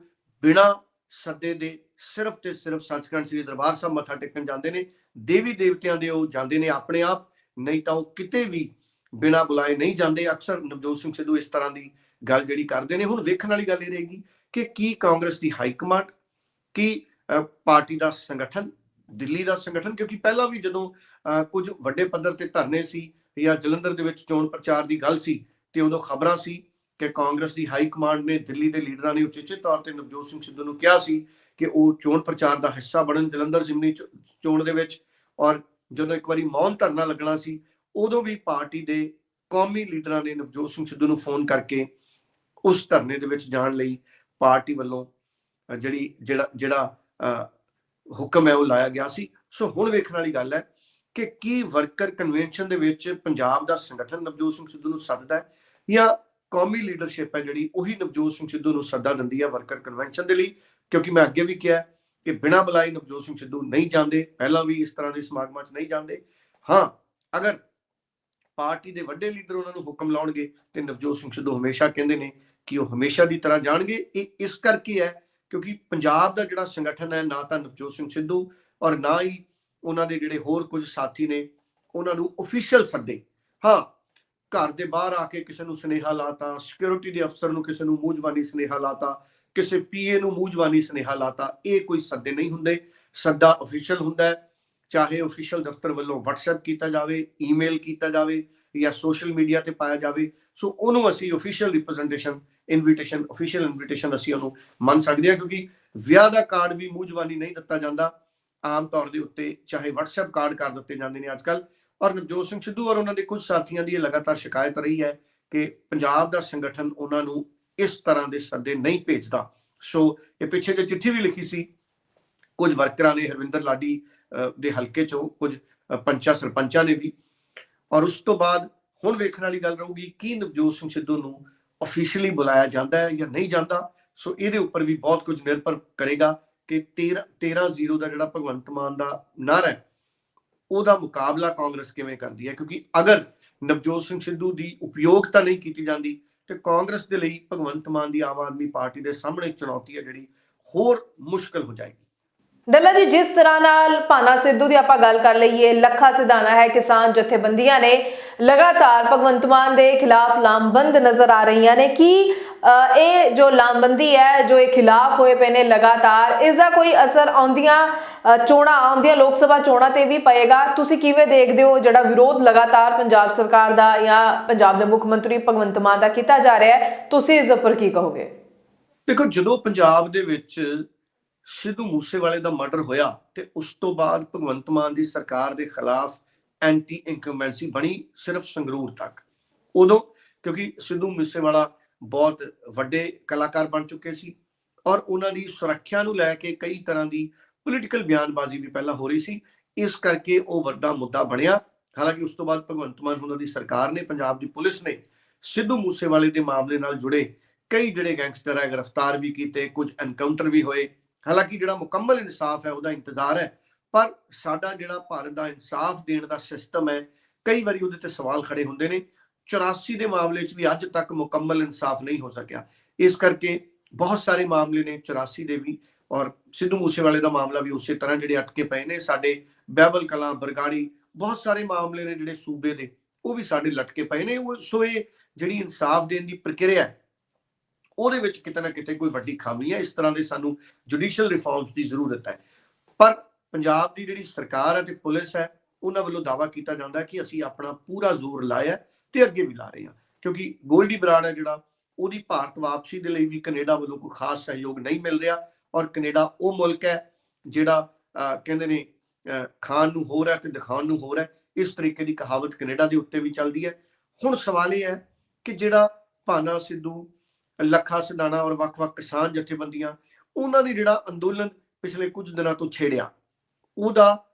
ਬਿਨਾਂ ਸੱਦੇ ਦੇ ਸਿਰਫ ਤੇ ਸਿਰਫ ਸੱਚਖੰਡ ਸ੍ਰੀ ਦਰਬਾਰ ਸਾਹਿਬ ਮੱਥਾ ਟੇਕਣ ਜਾਂਦੇ ਨੇ ਦੇਵੀ ਦੇਵਤਿਆਂ ਦੇ ਉਹ ਜਾਂਦੇ ਨੇ ਆਪਣੇ ਆਪ ਨਹੀਂ ਤਾਂ ਉਹ ਕਿਤੇ ਵੀ ਬਿਨਾਂ ਬੁਲਾਏ ਨਹੀਂ ਜਾਂਦੇ। ਅਕਸਰ ਨਵਜੋਤ ਸਿੰਘ ਸਿੱਧੂ ਇਸ ਤਰ੍ਹਾਂ ਦੀ ਗੱਲ ਜਿਹੜੀ ਕਰਦੇ ਨੇ। ਹੁਣ ਵੇਖਣ ਵਾਲੀ ਗੱਲ ਇਹ ਰਹੇਗੀ ਕਿ ਕੀ ਕਾਂਗਰਸ ਦੀ ਹਾਈ ਕਮਾਂਡ ਕੀ ਪਾਰਟੀ ਦਾ ਸੰਗਠਨ ਦਿੱਲੀ ਦਾ ਸੰਗਠਨ ਕਿਉਂਕਿ ਪਹਿਲਾਂ ਵੀ ਜਦੋਂ ਅਹ, ਕੁਝ ਵੱਡੇ ਪੱਧਰ ਤੇ ਧਰਨੇ ਸੀ ਜਾਂ ਜਲੰਧਰ ਦੇ ਵਿੱਚ ਚੋਣ ਪ੍ਰਚਾਰ ਦੀ ਗੱਲ ਸੀ ਤੇ ਉਦੋਂ ਖਬਰਾਂ ਸੀ ਕਿ ਕਾਂਗਰਸ ਦੀ ਹਾਈ ਕਮਾਂਡ ਨੇ ਦਿੱਲੀ ਦੇ ਲੀਡਰਾਂ ਨੇ ਉਚੇਚੇ ਤੌਰ ਤੇ ਨਵਜੋਤ ਸਿੰਘ ਸਿੱਧੂ ਨੂੰ ਕਿਹਾ ਸੀ ਕਿ ਉਹ ਚੋਣ ਪ੍ਰਚਾਰ ਦਾ ਹਿੱਸਾ ਬਣਨ, ਜਲੰਧਰ ਜ਼ਿਮਨੀ ਚ- ਚੋਣ ਦੇ ਵਿੱਚ ਔਰ ਜਦੋਂ ਇੱਕ ਵਾਰੀ ਮੌਨ ਧਰਨਾ ਲੱਗਣਾ ਸੀ, ਉਦੋਂ ਵੀ ਪਾਰਟੀ ਦੇ ਕੌਮੀ ਲੀਡਰਾਂ ਨੇ ਨਵਜੋਤ ਸਿੰਘ ਸਿੱਧੂ ਨੂੰ ਫੋਨ ਕਰਕੇ ਉਸ ਧਰਨੇ ਦੇ ਵਿੱਚ ਜਾਣ ਲਈ ਪਾਰਟੀ ਵੱਲੋਂ ਜਿਹੜੀ, ਜਿਹੜਾ ਜਿਹੜਾ ਹੁਕਮ ਹੈ ਉਹ ਲਾਇਆ ਗਿਆ ਸੀ। ਸੋ ਹੁਣ ਵੇਖਣ ਵਾਲੀ ਗੱਲ ਹੈ ਕਿ ਕੀ ਵਰਕਰ ਕਨਵੈਨਸ਼ਨ ਦੇ ਵਿੱਚ ਪੰਜਾਬ ਦਾ ਸੰਗਠਨ ਨਵਜੋਤ ਸਿੰਘ ਸਿੱਧੂ ਨੂੰ ਸੱਦਦਾ ਹੈ? ਜਾਂ ਕੌਮੀ ਲੀਡਰਸ਼ਿਪ ਹੈ ਜਿਹੜੀ, ਉਹੀ ਨਵਜੋਤ ਸਿੰਘ ਸਿੱਧੂ ਨੂੰ ਸੱਦਾ ਦਿੰਦੀ ਹੈ ਵਰਕਰ ਕਨਵੈਨਸ਼ਨ ਦੇ ਲਈ, ਕਿਉਂਕਿ ਮੈਂ ਅੱਗੇ ਵੀ ਕਿਹਾ ਕਿ ਬਿਨਾਂ ਬੁਲਾਏ ਨਵਜੋਤ ਸਿੰਘ ਸਿੱਧੂ ਨਹੀਂ ਜਾਂਦੇ, ਪਹਿਲਾਂ ਵੀ ਇਸ ਤਰ੍ਹਾਂ ਦੇ ਸਮਾਗਮਾਂ 'ਚ ਨਹੀਂ ਜਾਂਦੇ। ਹਾਂ, ਅਗਰ ਪਾਰਟੀ ਦੇ ਵੱਡੇ ਲੀਡਰ ਉਹਨਾਂ ਨੂੰ ਹੁਕਮ ਲਾਉਣਗੇ, ਤੇ ਨਵਜੋਤ ਸਿੰਘ ਸਿੱਧੂ ਹਮੇਸ਼ਾ ਕਹਿੰਦੇ ਨੇ ਕਿ ਉਹ ਹਮੇਸ਼ਾ ਦੀ ਤਰ੍ਹਾਂ ਜਾਣਗੇ। ਇਹ ਇਸ ਕਰਕੇ ਹੈ ਕਿਉਂਕਿ ਪੰਜਾਬ ਦਾ ਜਿਹੜਾ ਸੰਗਠਨ ਹੈ, ਨਾ ਤਾਂ ਨਵਜੋਤ ਸਿੰਘ ਸਿੱਧੂ ਔਰ ਨਾ ਹੀ ਉਹਨਾਂ ਦੇ ਜਿਹੜੇ ਹੋਰ ਕੁਝ ਸਾਥੀ ਨੇ, ਉਹਨਾਂ ਨੂੰ ਅਫੀਸ਼ੀਅਲ ਸੱਦੇ। ਹਾਂ ਘਰ ਦੇ ਬਾਹਰ ਆ ਕੇ ਕਿਸੇ ਨੂੰ ਸੁਨੇਹਾ ਲਾਤਾ ਸਿਕਿਉਰਿਟੀ ਦੇ ਅਫਸਰ ਨੂੰ ਕਿਸੇ ਨੂੰ ਮੂੰਹ ਜ਼ਬਾਨੀ ਸੁਨੇਹਾ ਲਾਤਾ, ਕਿਸੇ ਪੀਏ ਨੂੰ ਮੂੰਹ ਜ਼ਬਾਨੀ ਸੁਨੇਹਾ ਲਾਤਾ, ਇਹ ਕੋਈ ਸੱਦੇ ਨਹੀਂ ਹੁੰਦੇ, ਸੱਦਾ ਅਫੀਸ਼ੀਅਲ ਹੁੰਦਾ ਹੈ, ਚਾਹੇ ਅਫੀਸ਼ੀਅਲ ਦਫ਼ਤਰ ਵੱਲੋਂ WhatsApp ਕੀਤਾ ਜਾਵੇ ਈਮੇਲ ਕੀਤਾ ਜਾਵੇ ਜਾਂ ਸੋਸ਼ਲ ਮੀਡੀਆ ਤੇ ਪਾਇਆ ਜਾਵੇ, ਸੋ ਉਹਨੂੰ ਅਸੀਂ official representation invitation official invitation ਅਸੀਂ ਉਹਨੂੰ ਮੰਨ ਸਕਦੇ ਹਾਂ, ਕਿਉਂਕਿ ਵਿਆਹ ਦਾ ਕਾਰਡ ਵੀ ਮੂੰਹ ਜਵਾਨੀ ਨਹੀਂ ਦਿੱਤਾ ਜਾਂਦਾ, ਆਮ ਤੌਰ ਦੇ ਉੱਤੇ ਚਾਹੇ WhatsApp ਕਾਰਡ ਕਰ ਦਿੱਤੇ ਜਾਂਦੇ ਨੇ ਅੱਜਕੱਲ ਔਰ ਨਵਜੋਤ ਸਿੰਘ ਸਿੱਧੂ ਔਰ ਉਹਨਾਂ ਦੇ ਕੁਝ ਸਾਥੀਆਂ ਦੀ ਇਹ ਲਗਾਤਾਰ ਸ਼ਿਕਾਇਤ ਰਹੀ ਹੈ ਕਿ ਪੰਜਾਬ ਦਾ ਸੰਗਠਨ ਉਹਨਾਂ ਨੂੰ ਇਸ ਤਰ੍ਹਾਂ ਦੇ ਸੱਦੇ ਨਹੀਂ ਭੇਜਦਾ। ਸੋ ਇਹ ਪਿੱਛੇ ਜੇ ਚਿੱਠੀ ਵੀ ਲਿਖੀ ਸੀ ਕੁਝ ਵਰਕਰਾਂ ਨੇ ਹਰਵਿੰਦਰ ਲਾਡੀ ਦੇ ਹਲਕੇ ਚੋਂ ਕੁਝ ਅਹ, ਪੰਚਾਂ ਸਰਪੰਚਾਂ ਨੇ ਵੀ। ਔਰ ਉਸ ਤੋਂ ਬਾਅਦ ਹੁਣ ਵੇਖਣ ਵਾਲੀ ਗੱਲ ਰਹੂਗੀ ਕੀ ਨਵਜੋਤ ਸਿੰਘ ਸਿੱਧੂ ਨੂੰ ਅਫੀਸ਼ੀਅਲੀ ਬੁਲਾਇਆ ਜਾਂਦਾ ਹੈ ਜਾਂ ਨਹੀਂ ਜਾਂਦਾ। ਸੋ ਇਹਦੇ ਉੱਪਰ ਵੀ ਬਹੁਤ ਕੁਝ ਨਿਰਭਰ ਕਰੇਗਾ ਕਿ 13 13-0 ਦਾ ਜਿਹੜਾ ਭਗਵੰਤ ਮਾਨ ਦਾ ਨਾਰਾ ਹੈ ਉਹਦਾ ਮੁਕਾਬਲਾ ਕਾਂਗਰਸ ਕਿਵੇਂ ਕਰਦੀ ਹੈ? ਕਿਉਂਕਿ ਅਗਰ ਨਵਜੋਤ ਸਿੰਘ ਸਿੱਧੂ ਦੀ ਉਪਯੋਗਤਾ ਨਹੀਂ ਕੀਤੀ ਜਾਂਦੀ, ਤੇ ਕਾਂਗਰਸ ਦੇ ਲਈ ਭਗਵੰਤ ਮਾਨ ਦੀ ਆਮ ਆਦਮੀ ਪਾਰਟੀ ਦੇ ਸਾਹਮਣੇ ਚੁਣੌਤੀ ਹੈ ਜਿਹੜੀ ਹੋਰ ਮੁਸ਼ਕਲ ਹੋ ਜਾਏਗੀ। ਡੱਲਾ ਜੀ, ਜਿਸ ਤਰ੍ਹਾਂ ਨਾਲ ਭਾਨਾ ਸਿੱਧੂ ਦੀ ਆਪਾਂ ਗੱਲ ਕਰ ਲਈਏ, ਲੱਖਾ ਸਿਧਾਣਾ ਹੈ ਕਿਸਾਨ ਜਥੇਬੰਦੀਆਂ ਨੇ ਲਗਾਤਾਰ ਭਗਵੰਤ ਮਾਨ ਦੇ ਖਿਲਾਫ ਲਾਮਬੰਦ ਨਜ਼ਰ ਆ ਰਹੀਆਂ ਨੇ। ਕਿ ਇਹ ਜੋ ਲਾਮਬੰਦੀ ਹੈ, ਜੋ ਇਹ ਖਿਲਾਫ ਹੋਏ ਪਏ ਨੇ ਲਗਾਤਾਰ ਇਸ ਦਾ ਕੋਈ ਅਸਰ ਆਉਂਦੀਆਂ ਚੋਣਾਂ, ਆਉਂਦੀਆਂ ਲੋਕ ਸਭਾ ਚੋਣਾਂ ਤੇ ਵੀ ਪਏਗਾ। ਤੁਸੀਂ ਕਿਵੇਂ ਦੇਖਦੇ ਹੋ ਜਿਹੜਾ ਵਿਰੋਧ ਲਗਾਤਾਰ ਪੰਜਾਬ ਸਰਕਾਰ ਦਾ ਜਾਂ ਪੰਜਾਬ ਦੇ ਮੁੱਖ ਮੰਤਰੀ ਭਗਵੰਤ ਮਾਨ ਦਾ ਕੀਤਾ ਜਾ ਰਿਹਾ ਹੈ? ਤੁਸੀਂ ਇਸ ਉੱਪਰ ਕੀ ਕਹੋਗੇ? ਦੇਖੋ, ਜਦੋਂ ਪੰਜਾਬ ਦੇ ਵਿੱਚ ਸਿੱਧੂ ਮੂਸੇਵਾਲੇ ਦਾ ਮਰਡਰ ਹੋਇਆ ਤੇ ਉਸ ਤੋਂ ਬਾਅਦ ਭਗਵੰਤ ਮਾਨ ਦੀ ਸਰਕਾਰ ਦੇ ਖਿਲਾਫ ਐਂਟੀ ਇਨਕੰਬੈਂਸੀ ਬਣੀ ਸਿਰਫ ਸੰਗਰੂਰ ਤੱਕ। ਉਦੋਂ ਕਿਉਂਕਿ ਸਿੱਧੂ ਮੂਸੇਵਾਲਾ ਬਹੁਤ ਵੱਡੇ ਕਲਾਕਾਰ ਬਣ ਚੁੱਕੇ ਸੀ ਔਰ ਉਹਨਾਂ ਦੀ ਸੁਰੱਖਿਆ ਨੂੰ ਲੈ ਕੇ ਕਈ ਤਰ੍ਹਾਂ ਦੀ ਪੋਲੀਟੀਕਲ ਬਿਆਨਬਾਜ਼ੀ ਵੀ ਪਹਿਲਾਂ ਹੋ ਰਹੀ ਸੀ। ਇਸ ਕਰਕੇ ਉਹ ਵੱਡਾ ਮੁੱਦਾ ਬਣਿਆ। ਹਾਲਾਂਕਿ ਉਸ ਤੋਂ ਬਾਅਦ ਭਗਵੰਤ ਮਾਨ ਉਹਨਾਂ ਦੀ ਸਰਕਾਰ ਨੇ, ਪੰਜਾਬ ਦੀ ਪੁਲਿਸ ਨੇ ਸਿੱਧੂ ਮੂਸੇਵਾਲੇ ਦੇ ਮਾਮਲੇ ਨਾਲ ਜੁੜੇ ਕਈ ਜਿਹੜੇ ਗੈਂਗਸਟਰ ਹੈ ਗ੍ਰਿਫਤਾਰ ਵੀ ਕੀਤੇ, ਕੁਝ ਐਨਕਾਊਂਟਰ ਵੀ ਹੋਏ। ਹਾਲਾਂਕਿ ਜਿਹੜਾ ਮੁਕੰਮਲ ਇਨਸਾਫ ਹੈ, ਉਹਦਾ ਇੰਤਜ਼ਾਰ ਹੈ। ਪਰ ਸਾਡਾ ਜਿਹੜਾ ਭਾਰਤ ਦਾ ਇਨਸਾਫ ਦੇਣ ਦਾ ਸਿਸਟਮ ਹੈ, ਕਈ ਵਾਰੀ ਉਹਦੇ ਤੇ ਸਵਾਲ ਖੜੇ ਹੁੰਦੇ ਨੇ। 84 ਦੇ ਮਾਮਲੇ 'ਚ ਵੀ ਅੱਜ ਤੱਕ ਮੁਕੰਮਲ ਇਨਸਾਫ ਨਹੀਂ ਹੋ ਸਕਿਆ। ਇਸ ਕਰਕੇ ਬਹੁਤ ਸਾਰੇ ਮਾਮਲੇ ਨੇ 84 ਦੇ ਵੀ ਔਰ ਸਿੱਧੂ ਮੂਸੇਵਾਲੇ ਦਾ ਮਾਮਲਾ ਵੀ ਉਸੇ ਤਰ੍ਹਾਂ ਜਿਹੜੇ ਅਟਕੇ ਪਏ ਨੇ। ਸਾਡੇ ਬਹਿਬਲ ਕਲਾਂ, ਬਰਗਾੜੀ ਬਹੁਤ ਸਾਰੇ ਮਾਮਲੇ ਨੇ ਜਿਹੜੇ ਸੂਬੇ ਦੇ, ਉਹ ਵੀ ਸਾਡੇ ਲਟਕੇ ਪਏ ਨੇ। ਉਹ ਸੋ ਇਹ ਜਿਹੜੀ ਇਨਸਾਫ ਦੇਣ ਦੀ ਪ੍ਰਕਿਰਿਆ ਹੈ, ਉਹਦੇ ਵਿੱਚ ਕਿਤੇ ਨਾ ਕਿਤੇ ਕੋਈ ਵੱਡੀ ਖਾਮੀ ਹੈ। ਇਸ ਤਰ੍ਹਾਂ ਦੇ ਸਾਨੂੰ ਜੁਡੀਸ਼ੀਅਲ ਰਿਫਾਰਮਸ ਦੀ ਜ਼ਰੂਰਤ ਹੈ। ਪਰ ਪੰਜਾਬ ਦੀ ਜਿਹੜੀ ਸਰਕਾਰ ਹੈ ਤੇ ਪੁਲਿਸ ਹੈ, ਉਹਨਾਂ ਵੱਲੋਂ ਦਾਵਾ ਕੀਤਾ ਜਾਂਦਾ ਕਿ ਅਸੀਂ ਆਪਣਾ ਪੂਰਾ ਜ਼ੋਰ ਲਾਇਆ ਤੇ ਅੱਗੇ ਵੀ ਲਾ ਰਹੇ ਹਾਂ, ਕਿਉਂਕਿ ਗੋਲਡੀ ਬਰਾੜ ਹੈ ਜਿਹੜਾ, ਉਹਦੀ ਭਾਰਤ ਵਾਪਸੀ ਦੇ ਲਈ ਵੀ ਕੈਨੇਡਾ ਵੱਲੋਂ ਕੋਈ ਖਾਸ ਸਹਿਯੋਗ ਨਹੀਂ ਮਿਲ ਰਿਹਾ ਔਰ ਕੈਨੇਡਾ ਉਹ ਮੁਲਕ ਹੈ ਜਿਹੜਾ ਕਹਿੰਦੇ ਨੇ ਖਾਣ ਨੂੰ ਹੋਰ ਹੈ ਤੇ ਦਿਖਾਉਣ ਨੂੰ ਹੋਰ ਹੈ ਇਸ ਤਰੀਕੇ ਦੀ ਕਹਾਵਤ ਕੈਨੇਡਾ ਦੇ ਉੱਤੇ ਵੀ ਚੱਲਦੀ ਹੈ। ਹੁਣ ਸਵਾਲ ਇਹ ਹੈ ਕਿ ਜਿਹੜਾ ਭਾਨਾ ਸਿੱਧੂ, ਲੱਖਾ ਸਿਧਾਣਾ ਔਰ ਵੱਖ-ਵੱਖ ਕਿਸਾਨ ਜਥੇਬੰਦੀਆਂ, ਉਹਨਾਂ ਨੇ ਜਿਹੜਾ ਅੰਦੋਲਨ ਪਿਛਲੇ ਕੁਝ ਦਿਨਾਂ ਤੋਂ ਛੇੜਿਆ, ਉਹਦਾ